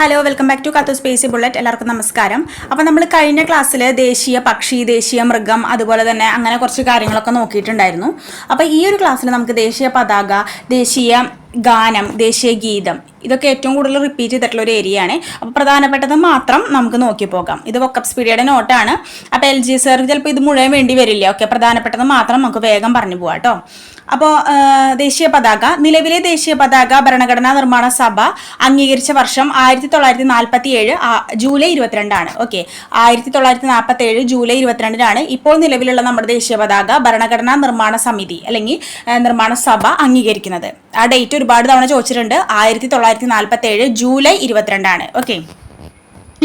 Hello welcome back to കത്തു സ്പേസി bullet എല്ലാവർക്കും നമസ്കാരം. അപ്പോൾ നമ്മൾ കഴിഞ്ഞ ക്ലാസ്സിൽ ദേശീയ പക്ഷി ദേശീയ മൃഗം അതുപോലെ തന്നെ അങ്ങനെ കുറച്ച് കാര്യങ്ങളൊക്കെ നോക്കിയിട്ടുണ്ടായിരുന്നു. അപ്പോൾ ഈ ഒരു ക്ലാസ്സിൽ നമുക്ക് ദേശീയ പതാക ദേശീയ ഗാനം ദേശീയ ഗീതം ഇതൊക്കെ ഏറ്റവും കൂടുതൽ റിപ്പീറ്റ് ചെയ്തിട്ടുള്ള ഒരു ഏരിയ ആണ്. അപ്പോൾ പ്രധാനപ്പെട്ടത് മാത്രം നമുക്ക് നോക്കി പോകാം. ഇത് വക്കപ്പ് സ്പീഡിയുടെ നോട്ടാണ് അപ്പോൾ എൽ ജി സാർ ചിലപ്പോൾ ഇത് മുഴുവൻ വേണ്ടി വരില്ല? ഓക്കെ പ്രധാനപ്പെട്ടത് മാത്രം നമുക്ക് വേഗം പറഞ്ഞു പോവാം കേട്ടോ അപ്പോൾ ദേശീയ പതാക. നിലവിലെ ദേശീയ പതാക ഭരണഘടനാ നിർമ്മാണ സഭ അംഗീകരിച്ച വർഷം ആയിരത്തി തൊള്ളായിരത്തി നാൽപ്പത്തി ഏഴ് ജൂലൈ ഇരുപത്തിരണ്ടാണ്. ഓക്കെ ആയിരത്തി തൊള്ളായിരത്തി നാൽപ്പത്തി ഏഴ് ജൂലൈ ഇരുപത്തിരണ്ടിനാണ് ഇപ്പോൾ നിലവിലുള്ള നമ്മുടെ ദേശീയ പതാക ഭരണഘടനാ നിർമ്മാണ സമിതി അല്ലെങ്കിൽ നിർമ്മാണ സഭ അംഗീകരിക്കുന്നത്. ആ ഡേറ്റ് ഒരുപാട് തവണ ചോദിച്ചിട്ടുണ്ട്. ആയിരത്തി നാൽപ്പത്തി ഏഴ് ജൂലൈ ഇരുപത്തിരണ്ടാണ്. ഓക്കെ.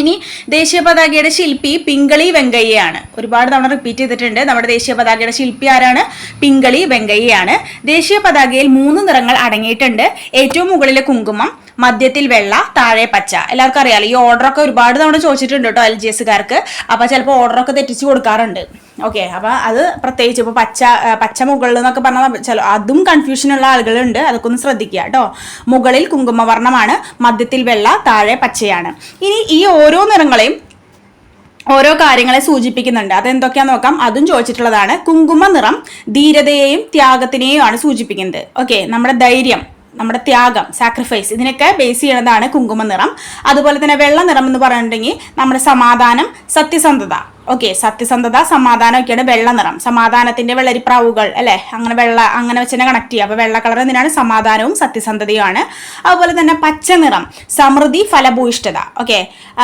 ഇനി ദേശീയ പതാകയുടെ ശില്പി പിങ്കളി വെങ്കയ്യയാണ്. ഒരുപാട് തവണ റിപ്പീറ്റ് ചെയ്തിട്ടുണ്ട്. നമ്മുടെ ദേശീയ പതാകയുടെ ശില്പി ആരാണ്? പിങ്കളി വെങ്കയ്യയാണ്. ദേശീയ പതാകയിൽ മൂന്ന് നിറങ്ങൾ അടങ്ങിയിട്ടുണ്ട്. ഏറ്റവും മുകളിലെ കുങ്കുമം മധ്യത്തിൽ വെള്ള താഴെ പച്ച. എല്ലാവർക്കും അറിയാലോ ഈ ഓർഡറൊക്കെ ഒരുപാട് തവണ ചോദിച്ചിട്ടുണ്ട് കേട്ടോ എൽ ജി എസുകാർക്ക് അപ്പോൾ ചിലപ്പോൾ ഓർഡറൊക്കെ തെറ്റിച്ച് കൊടുക്കാറുണ്ട്. ഓക്കെ അപ്പോൾ അത് പ്രത്യേകിച്ച് ഇപ്പോൾ പച്ച പച്ച മുകളിൽ എന്നൊക്കെ പറഞ്ഞാൽ ചില അതും കൺഫ്യൂഷനുള്ള ആളുകളുണ്ട്. അതൊക്കെ ഒന്ന് ശ്രദ്ധിക്കുക കേട്ടോ. മുകളിൽ കുങ്കുമവർണമാണ് മധ്യത്തിൽ വെള്ള താഴെ പച്ചയാണ്. ഇനി ഈ ഓരോ നിറങ്ങളെയും ഓരോ കാര്യങ്ങളെ സൂചിപ്പിക്കുന്നുണ്ട്. അതെന്തൊക്കെയാന്ന് നോക്കാം. അതും ചോദിച്ചിട്ടുള്ളതാണ് കുങ്കുമ നിറം ധീരതയെയും ത്യാഗത്തിനെയും ആണ് സൂചിപ്പിക്കുന്നത്. ഓക്കെ നമ്മുടെ ധൈര്യം. നമ്മുടെ ത്യാഗം സാക്രിഫൈസ് ഇതിനൊക്കെ ബേസ് ചെയ്യുന്നതാണ് കുങ്കുമ നിറം. അതുപോലെ തന്നെ വെള്ള നിറം എന്ന് പറഞ്ഞിട്ടുണ്ടെങ്കിൽ നമ്മുടെ സമാധാനം സത്യസന്ധത. ഓക്കെ സത്യസന്ധത സമാധാനം ഒക്കെയാണ് വെള്ള നിറം. സമാധാനത്തിന്റെ വെള്ളരിപ്രാവുകൾ അല്ലെ? അങ്ങനെ വെള്ള അങ്ങനെ വെച്ച് തന്നെ കണക്ട് ചെയ്യുക. അപ്പൊ വെള്ള കളർ എന്തിനാണ്? സമാധാനവും സത്യസന്ധതയുമാണ്. അതുപോലെ തന്നെ പച്ച നിറം സമൃദ്ധി ഫലഭൂയിഷ്ഠത. ഓക്കെ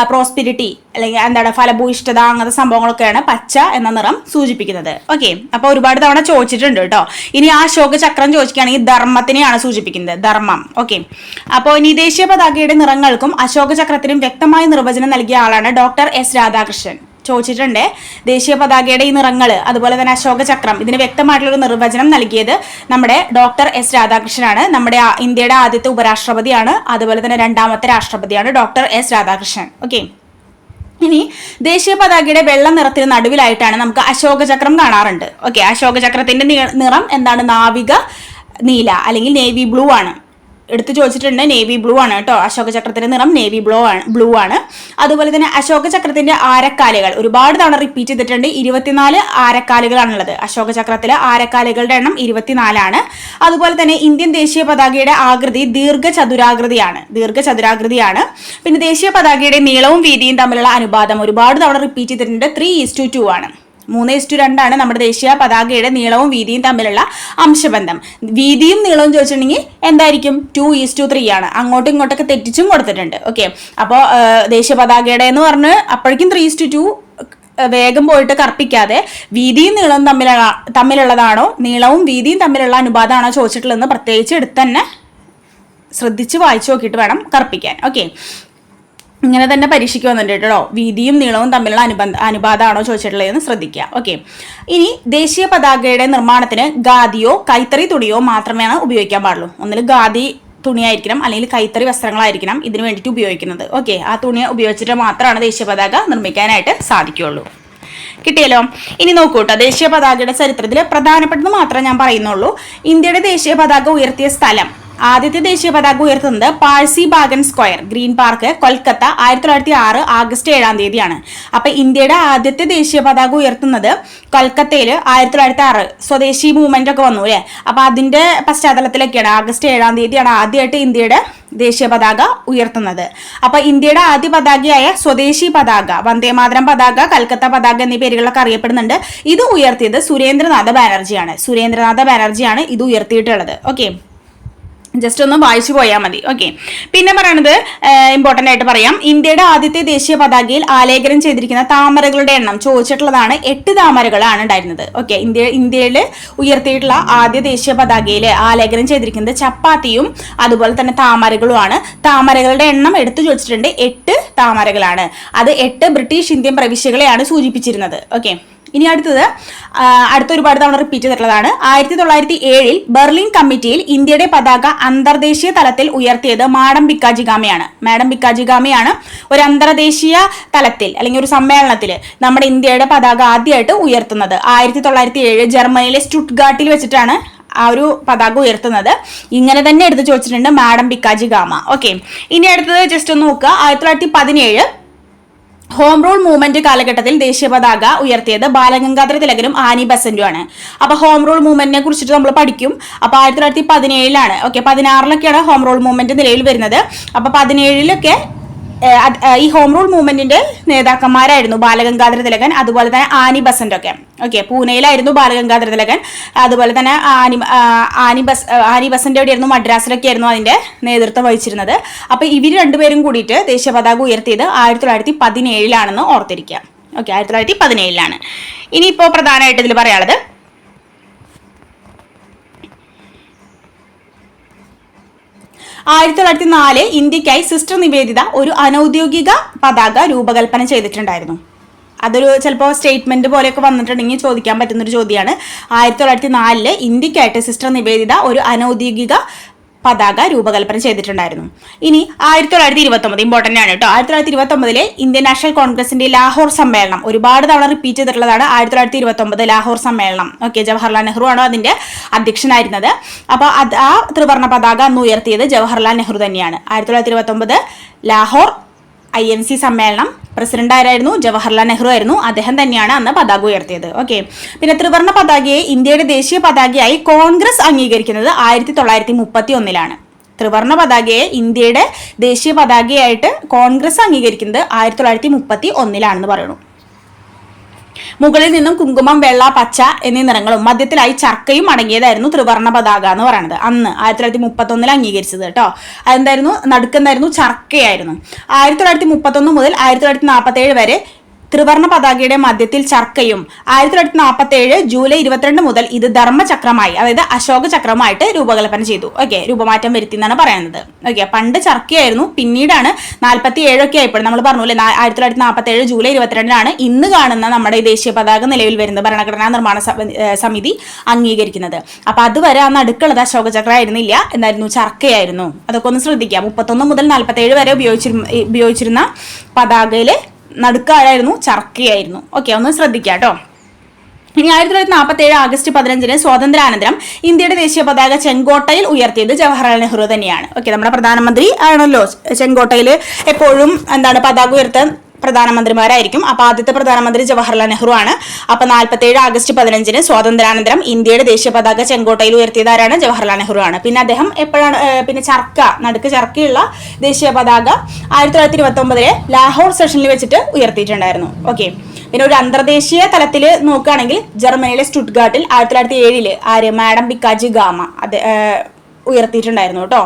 പ്രോസ്പിരിറ്റി അല്ലെങ്കിൽ എന്താണ് ഫലഭൂയിഷ്ഠത അങ്ങനത്തെ സംഭവങ്ങളൊക്കെയാണ് പച്ച എന്ന നിറം സൂചിപ്പിക്കുന്നത്. ഓക്കെ അപ്പൊ ഒരുപാട് തവണ ചോദിച്ചിട്ടുണ്ട് കേട്ടോ. ഇനി ആ അശോക ചക്രം ചോദിക്കുകയാണെങ്കിൽ ധർമ്മത്തിനെയാണ് സൂചിപ്പിക്കുന്നത്. ധർമ്മം. ഓക്കെ അപ്പോൾ ഇനി ദേശീയ പതാകയുടെ നിറങ്ങൾക്കും അശോക ചക്രത്തിനും വ്യക്തമായ നിർവചനം നൽകിയ ആളാണ് ഡോക്ടർ എസ് രാധാകൃഷ്ണൻ. ചോദിച്ചിട്ടുണ്ട് ദേശീയ പതാകയുടെ ഈ നിറങ്ങൾ അതുപോലെ തന്നെ അശോക ചക്രം ഇതിന് വ്യക്തമായിട്ടുള്ള ഒരു നിർവചനം നൽകിയത് നമ്മുടെ ഡോക്ടർ എസ് രാധാകൃഷ്ണനാണ്. നമ്മുടെ ഇന്ത്യയുടെ ആദ്യത്തെ ഉപരാഷ്ട്രപതിയാണ് അതുപോലെ തന്നെ രണ്ടാമത്തെ രാഷ്ട്രപതിയാണ് ഡോക്ടർ എസ് രാധാകൃഷ്ണൻ. ഓക്കെ ഇനി ദേശീയ പതാകയുടെ വെള്ള നിറത്തിന് നടുവിലായിട്ടാണ് നമുക്ക് അശോക ചക്രം കാണാറുണ്ട്. ഓക്കെ അശോക ചക്രത്തിന്റെ നിറം എന്താണ്? നാവിക നീല അല്ലെങ്കിൽ നേവി ബ്ലൂ ആണ്. എടുത്തു ചോദിച്ചിട്ടുണ്ട് നേവി ബ്ലൂ ആണ് കേട്ടോ. അശോക ചക്രത്തിന്റെ നിറം നേവി ബ്ലൂ ആണ് ബ്ലൂ ആണ്. അതുപോലെ തന്നെ അശോക ചക്രത്തിന്റെ ആരക്കാലുകൾ ഒരുപാട് തവണ റിപ്പീറ്റ് ചെയ്തിട്ടുണ്ട്. ഇരുപത്തിനാല് ആരക്കാലുകളാണുള്ളത്. അശോക ചക്രത്തിലെ ആരക്കാലുകളുടെ എണ്ണം ഇരുപത്തിനാലാണ് അതുപോലെ തന്നെ ഇന്ത്യൻ ദേശീയ പതാകയുടെ ആകൃതി ദീർഘചതുരാകൃതിയാണ്. ദീർഘചതുരാകൃതിയാണ്. പിന്നെ ദേശീയ പതാകയുടെ നീളവും വീതിയും തമ്മിലുള്ള അനുപാതം ഒരുപാട് തവണ റിപ്പീറ്റ് ചെയ്തിട്ടുണ്ട്. ത്രീ ഈസ് ടു ടു ആണ്. മൂന്ന് ഇസ്റ്റു രണ്ടാണ് നമ്മുടെ ദേശീയ പതാകയുടെ നീളവും വീതിയും തമ്മിലുള്ള അംശബന്ധം. വീതിയും നീളവും ചോദിച്ചിട്ടുണ്ടെങ്കിൽ എന്തായിരിക്കും? ടു ഈസ് ടു ത്രീ ആണ്. അങ്ങോട്ടും ഇങ്ങോട്ടൊക്കെ തെറ്റിച്ചും കൊടുത്തിട്ടുണ്ട്. ഓക്കെ അപ്പോൾ ദേശീയ പതാകയുടെ എന്ന് പറഞ്ഞ് അപ്പോഴേക്കും ത്രീ ഈസ്റ്റു ടു വേഗം പോയിട്ട് കർപ്പിക്കാതെ വീതിയും നീളവും തമ്മിലുള്ള തമ്മിലുള്ളതാണോ? നീളവും വീതിയും തമ്മിലുള്ള അനുപാതമാണോ ചോദിച്ചിട്ടുള്ളതെന്ന് പ്രത്യേകിച്ച് എടുത്ത് തന്നെ ശ്രദ്ധിച്ച് വായിച്ചു നോക്കിയിട്ട് വേണം കർപ്പിക്കാൻ. ഓക്കെ ഇങ്ങനെ തന്നെ പരീക്ഷയ്ക്ക് വന്നിട്ടുണ്ട് കേട്ടോ വീതിയും നീളവും തമ്മിലുള്ള അനുബന്ധ അനുപാതമാണോ ചോദിച്ചിട്ടുള്ളതെന്ന് ശ്രദ്ധിക്കുക. ഓക്കെ ഇനി ദേശീയ പതാകയുടെ നിർമ്മാണത്തിന് ഗാദിയോ കൈത്തറി തുണിയോ മാത്രമേ ഉപയോഗിക്കാൻ പാടുള്ളൂ. ഒന്നിൽ ഗാദി തുണിയായിരിക്കണം അല്ലെങ്കിൽ കൈത്തറി വസ്ത്രങ്ങളായിരിക്കണം ഇതിന് വേണ്ടിയിട്ട് ഉപയോഗിക്കുന്നത്. ഓക്കെ ആ തുണി ഉപയോഗിച്ചിട്ട് മാത്രമാണ് ദേശീയ പതാക നിർമ്മിക്കാനായിട്ട് സാധിക്കുകയുള്ളൂ. കിട്ടിയല്ലോ? ഇനി നോക്കൂ കേട്ടോ ദേശീയ പതാകയുടെ ചരിത്രത്തിൽ പ്രധാനപ്പെട്ടത് മാത്രമേ ഞാൻ പറയുന്നുള്ളൂ. ഇന്ത്യയുടെ ദേശീയ പതാക ഉയർത്തിയ സ്ഥലം ആദ്യത്തെ ദേശീയ പതാക ഉയർത്തുന്നത് Parsi Bagan square green park Kolkata ആയിരത്തി തൊള്ളായിരത്തി ആറ് ആഗസ്റ്റ് ഏഴാം തീയതിയാണ്. അപ്പൊ ഇന്ത്യയുടെ ആദ്യത്തെ ദേശീയ പതാക ഉയർത്തുന്നത് കൊൽക്കത്തയിൽ ആയിരത്തി തൊള്ളായിരത്തി ആറ് സ്വദേശി മൂവ്മെന്റ് ഒക്കെ വന്നു അല്ലേ? അപ്പൊ അതിന്റെ പശ്ചാത്തലത്തിലൊക്കെയാണ് ആഗസ്റ്റ് ഏഴാം തീയതിയാണ് ആദ്യമായിട്ട് ഇന്ത്യയുടെ ദേശീയ പതാക ഉയർത്തുന്നത്. അപ്പൊ ഇന്ത്യയുടെ ആദ്യ പതാകയായ സ്വദേശി പതാക വന്ദേമാതരം പതാക കൽക്കത്ത പതാക എന്നീ പേരുകളൊക്കെ അറിയപ്പെടുന്നുണ്ട്. ഇത് ഉയർത്തിയത് സുരേന്ദ്രനാഥ ബാനർജിയാണ്. സുരേന്ദ്രനാഥ ബാനർജിയാണ് ഇത് ഉയർത്തിയിട്ടുള്ളത്. ഓക്കെ. ജസ്റ്റ് ഒന്ന് വായിച്ചു പോയാൽ മതി. ഓക്കെ പിന്നെ പറയണത് ഇമ്പോർട്ടന്റ് ആയിട്ട് പറയാം. ഇന്ത്യയുടെ ആദ്യത്തെ ദേശീയ പതാകയിൽ ആലേഖനം ചെയ്തിരിക്കുന്ന താമരകളുടെ എണ്ണം ചോദിച്ചിട്ടുള്ളതാണ് എട്ട് താമരകളാണ് ഉണ്ടായിരുന്നത്. ഓക്കെ ഇന്ത്യ ഇന്ത്യയിൽ ഉയർത്തിയിട്ടുള്ള ആദ്യ ദേശീയ പതാകയിൽ ആലേഖനം ചെയ്തിരിക്കുന്നത് ചപ്പാത്തിയും അതുപോലെ തന്നെ താമരകളുമാണ്. താമരകളുടെ എണ്ണം എടുത്തു ചോദിച്ചിട്ടുണ്ട് എട്ട് താമരകളാണ്. അത് എട്ട് ബ്രിട്ടീഷ് ഇന്ത്യൻ പ്രവിശ്യകളെയാണ് സൂചിപ്പിച്ചിരുന്നത്. ഓക്കെ ഇനി അടുത്തത് അടുത്ത ഒരുപാട് തവണ റിപ്പീറ്റ് ചെയ്തിട്ടുള്ളതാണ്. ആയിരത്തി തൊള്ളായിരത്തി ഏഴിൽ ബെർലിൻ കമ്മിറ്റിയിൽ ഇന്ത്യയുടെ പതാക അന്തർദേശീയ തലത്തിൽ ഉയർത്തിയത് മാഡം ബിക്കാജിഗാമയാണ് മാഡം ബിക്കാജിഗാമയാണ് ഒരു അന്തർദേശീയ തലത്തിൽ അല്ലെങ്കിൽ ഒരു സമ്മേളനത്തിൽ നമ്മുടെ ഇന്ത്യയുടെ പതാക ആദ്യമായിട്ട് ഉയർത്തുന്നത്. ആയിരത്തി തൊള്ളായിരത്തി ഏഴ് ജർമ്മനിയിലെ സ്റ്റുട്ട്ഗാട്ടിൽ വെച്ചിട്ടാണ് ആ ഒരു പതാക ഉയർത്തുന്നത്. ഇങ്ങനെ തന്നെ എടുത്ത് ചോദിച്ചിട്ടുണ്ട് മാഡം ബിക്കാജി ഗാമ. ഓക്കെ ഇനി അടുത്തത് ജസ്റ്റ് ഒന്ന് നോക്കുക. ആയിരത്തി തൊള്ളായിരത്തി പതിനേഴ് ഹോം റൂൾ മൂവ്മെന്റ് കാലഘട്ടത്തിൽ ദേശീയ പതാക ഉയർത്തിയത് ബാലഗംഗാധര തിലകനും ആനി ബസന്റുമാണ് അപ്പൊ ഹോം റൂൾ മൂവ്മെന്റിനെ കുറിച്ചിട്ട് നമ്മൾ പഠിക്കും. അപ്പൊ ആയിരത്തി തൊള്ളായിരത്തി പതിനേഴിലാണ്. ഓക്കെ പതിനാറിലൊക്കെയാണ് ഹോം റൂൾ മൂവ്മെന്റ് നിലയിൽ വരുന്നത്. അപ്പൊ പതിനേഴിലൊക്കെ ഈ ഹോം റൂൾ മൂവ്മെന്റിന്റെ നേതാക്കന്മാരായിരുന്നു ബാലഗംഗാധര തിലകൻ അതുപോലെ തന്നെ ആനി ബസന്റ് ഒക്കെ ഓക്കെ പൂനെയിലായിരുന്നു ബാലഗംഗാധര തിലകൻ. അതുപോലെ തന്നെ Annie Annie bus Annie Besant എവിടെയായിരുന്നു? മദ്രാസിലൊക്കെ ആയിരുന്നു അതിന്റെ നേതൃത്വം വഹിച്ചിരുന്നത്. അപ്പൊ ഇവർ രണ്ടുപേരും കൂടിയിട്ട് ദേശീയ പതാക ഉയർത്തിയത് ആയിരത്തി തൊള്ളായിരത്തി പതിനേഴിലാണെന്ന് ഓർത്തിരിക്കുക. ഓക്കെ ആയിരത്തി തൊള്ളായിരത്തി പതിനേഴിലാണ് ഇനിയിപ്പോൾ പ്രധാനമായിട്ട് ഇതിൽ പറയാനുള്ളത് ആയിരത്തി തൊള്ളായിരത്തി നാല് ഇന്ത്യക്കായി സിസ്റ്റർ നിവേദിത ഒരു അനൗദ്യോഗിക പതാക രൂപകൽപ്പന ചെയ്തിട്ടുണ്ടായിരുന്നു. അതൊരു ചിലപ്പോൾ സ്റ്റേറ്റ്മെന്റ് പോലെയൊക്കെ വന്നിട്ടുണ്ടെങ്കിൽ ചോദിക്കാൻ പറ്റുന്ന ഒരു ചോദ്യമാണ്. ആയിരത്തി തൊള്ളായിരത്തി നാലിൽ ഇന്ത്യക്കായിട്ട് സിസ്റ്റർ നിവേദിത ഒരു അനൗദ്യോഗിക പതാക രൂപകൽപ്പന ചെയ്തിട്ടുണ്ടായിരുന്നു. ഇനി ആയിരത്തി തൊള്ളായിരത്തി ഇരുപത്തി ഒമ്പത് ഇമ്പോർട്ടന്റ് ആണ് കേട്ടോ. ആയിരത്തി തൊള്ളായിരത്തി ഇരുപത്തി ഒമ്പതിലെ ഇന്ത്യൻ നാഷണൽ കോൺഗ്രസിന്റെ ലാഹോർ സമ്മേളനം ഒരുപാട് തവണ റിപ്പീറ്റ് ചെയ്തിട്ടുള്ളതാണ് ആയിരത്തി തൊള്ളായിരത്തി ഇരുപത്തി ഒമ്പത് ലാഹോർ സമ്മേളനം. ഓക്കെ ജവഹർലാൽ നെഹ്റു ആണോ അതിന്റെ അധ്യക്ഷനായിരുന്നത്. അപ്പോൾ അത് ആ ത്രിവർണ പതാക അന്ന് ഉയർത്തിയത് ജവഹർലാൽ നെഹ്റു തന്നെയാണ്. ആയിരത്തി തൊള്ളായിരത്തി ഇരുപത്തി ഒമ്പത് ലാഹോർ ഐ എൻ സി സമ്മേളനം പ്രസിഡന്റ് ആരായിരുന്നു? ജവഹർലാൽ നെഹ്റു ആയിരുന്നു. അദ്ദേഹം തന്നെയാണ് അന്ന് പതാക ഉയർത്തിയത്. ഓക്കെ. പിന്നെ ത്രിവർണ പതാകയെ ഇന്ത്യയുടെ ദേശീയ പതാകയായി കോൺഗ്രസ് അംഗീകരിക്കുന്നത് ആയിരത്തി തൊള്ളായിരത്തി മുപ്പത്തി ഒന്നിലാണ് ത്രിവർണ പതാകയെ ഇന്ത്യയുടെ ദേശീയ പതാകയായിട്ട് കോൺഗ്രസ് അംഗീകരിക്കുന്നത് ആയിരത്തി തൊള്ളായിരത്തി മുപ്പത്തി ഒന്നിലാണെന്ന് പറയുന്നു മുകളിൽ നിന്നും കുങ്കുമം വെള്ള പച്ച എന്നീ നിറങ്ങളും മധ്യത്തിലായി ചർക്കയും അടങ്ങിയതായിരുന്നു ത്രിവർണ പതാക എന്ന് പറയുന്നത് അന്ന് ആയിരത്തി തൊള്ളായിരത്തി മുപ്പത്തൊന്നിൽ അംഗീകരിച്ചത് കേട്ടോ. അതെന്തായിരുന്നു? നടുക്കെന്തായിരുന്നു ചർക്കയായിരുന്നു. ആയിരത്തി തൊള്ളായിരത്തി മുപ്പത്തൊന്ന് മുതൽ ആയിരത്തി തൊള്ളായിരത്തി നാൽപ്പത്തി ഏഴ് വരെ ത്രിവർണ പതാകയുടെ മധ്യത്തിൽ ചർക്കയും. ആയിരത്തി തൊള്ളായിരത്തി നാൽപ്പത്തി ഏഴ് ജൂലൈ ഇരുപത്തിരണ്ട് മുതൽ ഇത് ധർമ്മചക്രമായി അതായത് അശോക ചക്രമായിട്ട് രൂപകൽപ്പന ചെയ്തു. ഓക്കെ രൂപമാറ്റം വരുത്തി എന്നാണ് പറയുന്നത്. ഓക്കെ പണ്ട് ചർക്കയായിരുന്നു പിന്നീടാണ് നാൽപ്പത്തി ഏഴൊക്കെ ആയപ്പോൾ നമ്മൾ പറഞ്ഞില്ലേ ആയിരത്തി തൊള്ളായിരത്തി നാൽപ്പത്തി ഏഴ് ജൂലൈ ഇരുപത്തിരണ്ടിനാണ് ഇന്ന് കാണുന്ന നമ്മുടെ ഈ ദേശീയ പതാക നിലവിൽ വരുന്നത് ഭരണഘടനാ നിർമ്മാണ സമിതി അംഗീകരിക്കുന്നത്. അപ്പൊ അതുവരെ നടുക്കുള്ളത് അശോക ചക്ര ആയിരുന്നില്ല എന്നായിരുന്നു ചർക്കയായിരുന്നു. അതൊക്കെ ഒന്ന് ശ്രദ്ധിക്കാം. മുപ്പത്തൊന്ന് മുതൽ നാൽപ്പത്തി ഏഴ് വരെ ഉപയോഗിച്ചിരുന്ന ഉപയോഗിച്ചിരുന്ന പതാകയിൽ നടുക്കാരായിരുന്നു ചർക്കയായിരുന്നു. ഓക്കെ ഒന്ന് ശ്രദ്ധിക്കുക കേട്ടോ ഇനി ആയിരത്തി തൊള്ളായിരത്തി നാൽപ്പത്തി ഏഴ് ആഗസ്റ്റ് പതിനഞ്ചിന് സ്വാതന്ത്ര്യാനന്തരം ഇന്ത്യയുടെ ദേശീയ പതാക ചെങ്കോട്ടയിൽ ഉയർത്തിയത് ജവഹർലാൽ നെഹ്റു തന്നെയാണ്. ഓക്കെ നമ്മുടെ പ്രധാനമന്ത്രി ആണല്ലോ ചെങ്കോട്ടയിൽ എപ്പോഴും എന്താണ് പതാക ഉയർത്താൻ പ്രധാനമന്ത്രിമാരായിരിക്കും. അപ്പൊ ആദ്യത്തെ പ്രധാനമന്ത്രി ജവഹർലാൽ നെഹ്റു ആണ്. അപ്പൊ നാൽപ്പത്തി ഏഴ് ആഗസ്റ്റ് പതിനഞ്ചിന് സ്വാതന്ത്ര്യാനന്തരം ഇന്ത്യയുടെ ദേശീയ പതാക ചെങ്കോട്ടയിൽ ഉയർത്തിയത് ആരാണ് ജവഹർലാൽ നെഹ്റു ആണ്. പിന്നെ അദ്ദേഹം എപ്പോഴാണ് പിന്നെ ചർക്ക നടുക്ക് ചർക്കയുള്ള ദേശീയ പതാക ആയിരത്തി തൊള്ളായിരത്തി ഇരുപത്തി ഒമ്പതിലെ ലാഹോർ സെഷനിൽ വെച്ചിട്ട് ഉയർത്തിയിട്ടുണ്ടായിരുന്നു. ഓക്കെ. പിന്നെ ഒരു അന്തർദേശീയ തലത്തിൽ നോക്കുകയാണെങ്കിൽ ജർമ്മനിയിലെ സ്റ്റുട്ട്ഗാർട്ടിൽ ആയിരത്തി തൊള്ളായിരത്തി ഏഴിൽ ആര്? മാഡം ബിക്കാജി ഗാമ അത് ഉയർത്തിയിട്ടുണ്ടായിരുന്നു കേട്ടോ.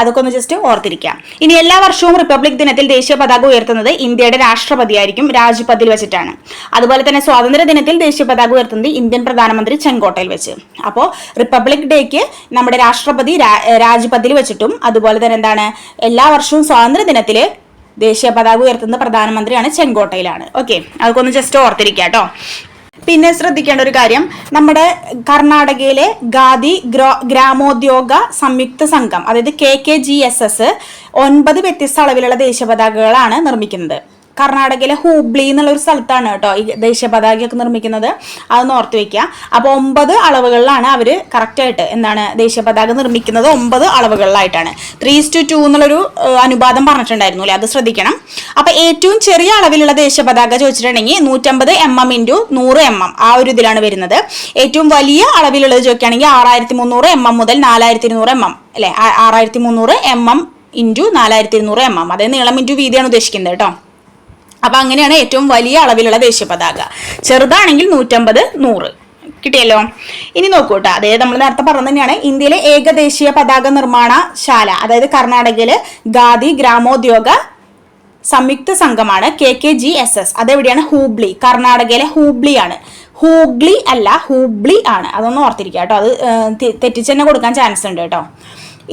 അതൊക്കെ ഒന്ന് ജസ്റ്റ് ഓർത്തിരിക്കാം. ഇനി എല്ലാ വർഷവും റിപ്പബ്ലിക് ദിനത്തിൽ ദേശീയ പതാക ഉയർത്തുന്നത് ഇന്ത്യയുടെ രാഷ്ട്രപതിയായിരിക്കും രാജ്പഥിൽ വെച്ചിട്ടാണ്. അതുപോലെ തന്നെ സ്വാതന്ത്ര്യ ദിനത്തിൽ ദേശീയ പതാക ഉയർത്തുന്നത് ഇന്ത്യൻ പ്രധാനമന്ത്രി ചെങ്കോട്ടയിൽ വെച്ച്. അപ്പോൾ റിപ്പബ്ലിക് ഡേക്ക് നമ്മുടെ രാഷ്ട്രപതി രാജ്പഥിൽ വെച്ചിട്ടും അതുപോലെ തന്നെ എന്താണ് എല്ലാ വർഷവും സ്വാതന്ത്ര്യ ദിനത്തിൽ ദേശീയ പതാക ഉയർത്തുന്ന പ്രധാനമന്ത്രിയാണ് ചെങ്കോട്ടയിലാണ്. ഓക്കെ അതൊക്കെ ഒന്ന് ജസ്റ്റ് ഓർത്തിരിക്കാം കേട്ടോ പിന്നെ ശ്രദ്ധിക്കേണ്ട ഒരു കാര്യം. നമ്മുടെ കർണാടകയിലെ ഖാദി ഗ്രോ ഗ്രാമോദ്യോഗ സംയുക്ത സംഘം അതായത് K K G S S ഒൻപത് വ്യത്യസ്ത അളവിലുള്ള ദേശീയ പതാകകളാണ് നിർമ്മിക്കുന്നത്. കർണാടകയിലെ ഹൂബ്ലി എന്നുള്ള ഒരു സ്ഥലത്താണ് കേട്ടോ ഈ ദേശീയ പതാകയൊക്കെ നിർമ്മിക്കുന്നത്. അതൊന്ന് ഓർത്ത് വെക്കുക അപ്പോൾ ഒമ്പത് അളവുകളിലാണ് അവർ കറക്റ്റായിട്ട് എന്താണ് ദേശീയ പതാക നിർമ്മിക്കുന്നത്. ഒമ്പത് അളവുകളിലായിട്ടാണ്. ത്രീ ടു ടു എന്നുള്ളൊരു അനുപാതം പറഞ്ഞിട്ടുണ്ടായിരുന്നു അല്ലേ? അത് ശ്രദ്ധിക്കണം. അപ്പോൾ ഏറ്റവും ചെറിയ അളവിലുള്ള ദേശീയ പതാക ചോദിച്ചിട്ടുണ്ടെങ്കിൽ നൂറ്റമ്പത് എം എം ഇന്റു നൂറ് എം എം ആ ഒരു ഇതിലാണ് വരുന്നത്. ഏറ്റവും വലിയ അളവിലുള്ളത് ചോദിക്കുകയാണെങ്കിൽ ആറായിരത്തി മുന്നൂറ് എം എം മുതൽ നാലായിരത്തി ഇരുന്നൂറ് എം എം അല്ലേ? ആറായിരത്തി മുന്നൂറ് എം എം ഇന്റു നാലായിരത്തി ഇരുന്നൂറ് എം എം. അതായത് നീളം ഇന്റു വീതിയാണ് ഉദ്ദേശിക്കുന്നത് കേട്ടോ. അപ്പൊ അങ്ങനെയാണ് ഏറ്റവും വലിയ അളവിലുള്ള ദേശീയ പതാക ചെറുതാണെങ്കിൽ നൂറ്റമ്പത് നൂറ്. കിട്ടിയല്ലോ? ഇനി നോക്കൂ കേട്ടോ അതായത് നമ്മൾ നേരത്തെ പറഞ്ഞു തന്നെയാണ്. ഇന്ത്യയിലെ ഏകദേശീയ പതാക നിർമ്മാണ ശാല അതായത് കർണാടകയിലെ ഗാദി ഗ്രാമോദ്യോഗ സംയുക്ത സംഘമാണ് K K G S S. അതെവിടെയാണ്? ഹൂബ്ലി കർണാടകയിലെ ഹൂബ്ലി ആണ്. ഹൂഗ്ലി അല്ല ഹൂബ്ലി ആണ്. അതൊന്ന് ഓർത്തിരിക്കുക കേട്ടോ. അത് തെറ്റിച്ച് തന്നെ കൊടുക്കാൻ ചാൻസ് ഉണ്ട് കേട്ടോ.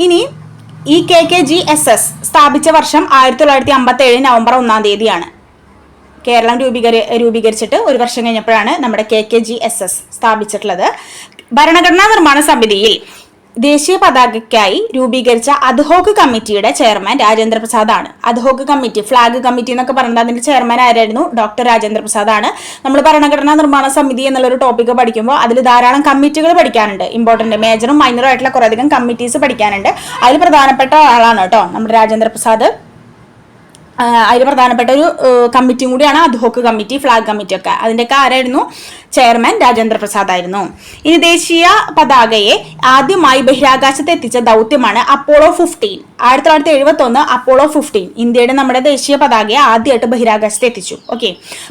ഇനി ഈ K K G S S സ്ഥാപിച്ച വർഷം ആയിരത്തി തൊള്ളായിരത്തി അമ്പത്തി ഏഴ് നവംബർ ഒന്നാം തീയതിയാണ്. കേരളം രൂപീകരി രൂപീകരിച്ചിട്ട് ഒരു വർഷം കഴിഞ്ഞപ്പോഴാണ് നമ്മുടെ K K G S S സ്ഥാപിച്ചിട്ടുള്ളത്. ഭരണഘടനാ നിർമ്മാണ സമിതിയിൽ ദേശീയ പതാകയ്ക്കായി രൂപീകരിച്ച അദ്ഹോക്ക് കമ്മിറ്റിയുടെ ചെയർമാൻ രാജേന്ദ്ര പ്രസാദ് ആണ് അദ്ഹോക്ക് കമ്മിറ്റി ഫ്ലാഗ് കമ്മിറ്റി എന്നൊക്കെ പറഞ്ഞാൽ അതിന്റെ ചെയർമാൻ ആരായിരുന്നു? ഡോക്ടർ രാജേന്ദ്ര പ്രസാദ് ആണ് നമ്മൾ ഭരണഘടനാ നിർമ്മാണ സമിതി എന്നുള്ളൊരു ടോപ്പിക്ക് പഠിക്കുമ്പോൾ അതിൽ ധാരാളം കമ്മിറ്റികൾ പഠിക്കാനുണ്ട്. ഇമ്പോർട്ടന്റ് മേജറും മൈനറും ആയിട്ടുള്ള കുറേയധികം കമ്മിറ്റീസ് പഠിക്കാനുണ്ട്. അതിൽ പ്രധാനപ്പെട്ട ആളാണ് കേട്ടോ നമ്മുടെ രാജേന്ദ്ര പ്രസാദ്. അതിൽ പ്രധാനപ്പെട്ട ഒരു കമ്മിറ്റിയും കൂടിയാണ് അധോക്ക് കമ്മിറ്റി ഫ്ലാഗ് കമ്മിറ്റി ഒക്കെ അതിന്റെയൊക്കെ ആരായിരുന്നു? ചെയർമാൻ രാജേന്ദ്ര പ്രസാദ് ആയിരുന്നു. ഇനി ദേശീയ പതാകയെ ആദ്യമായി ബഹിരാകാശത്ത് എത്തിച്ച ദൗത്യമാണ് അപ്പോളോ ഫിഫ്റ്റീൻ. ആയിരത്തി തൊള്ളായിരത്തി എഴുപത്തി ഒന്ന് അപ്പോളോ ഫിഫ്റ്റീൻ. ഇന്ത്യയുടെ നമ്മുടെ ദേശീയ പതാകയെ ആദ്യമായിട്ട് ബഹിരാകാശത്ത് എത്തിച്ചു. ഓക്കെ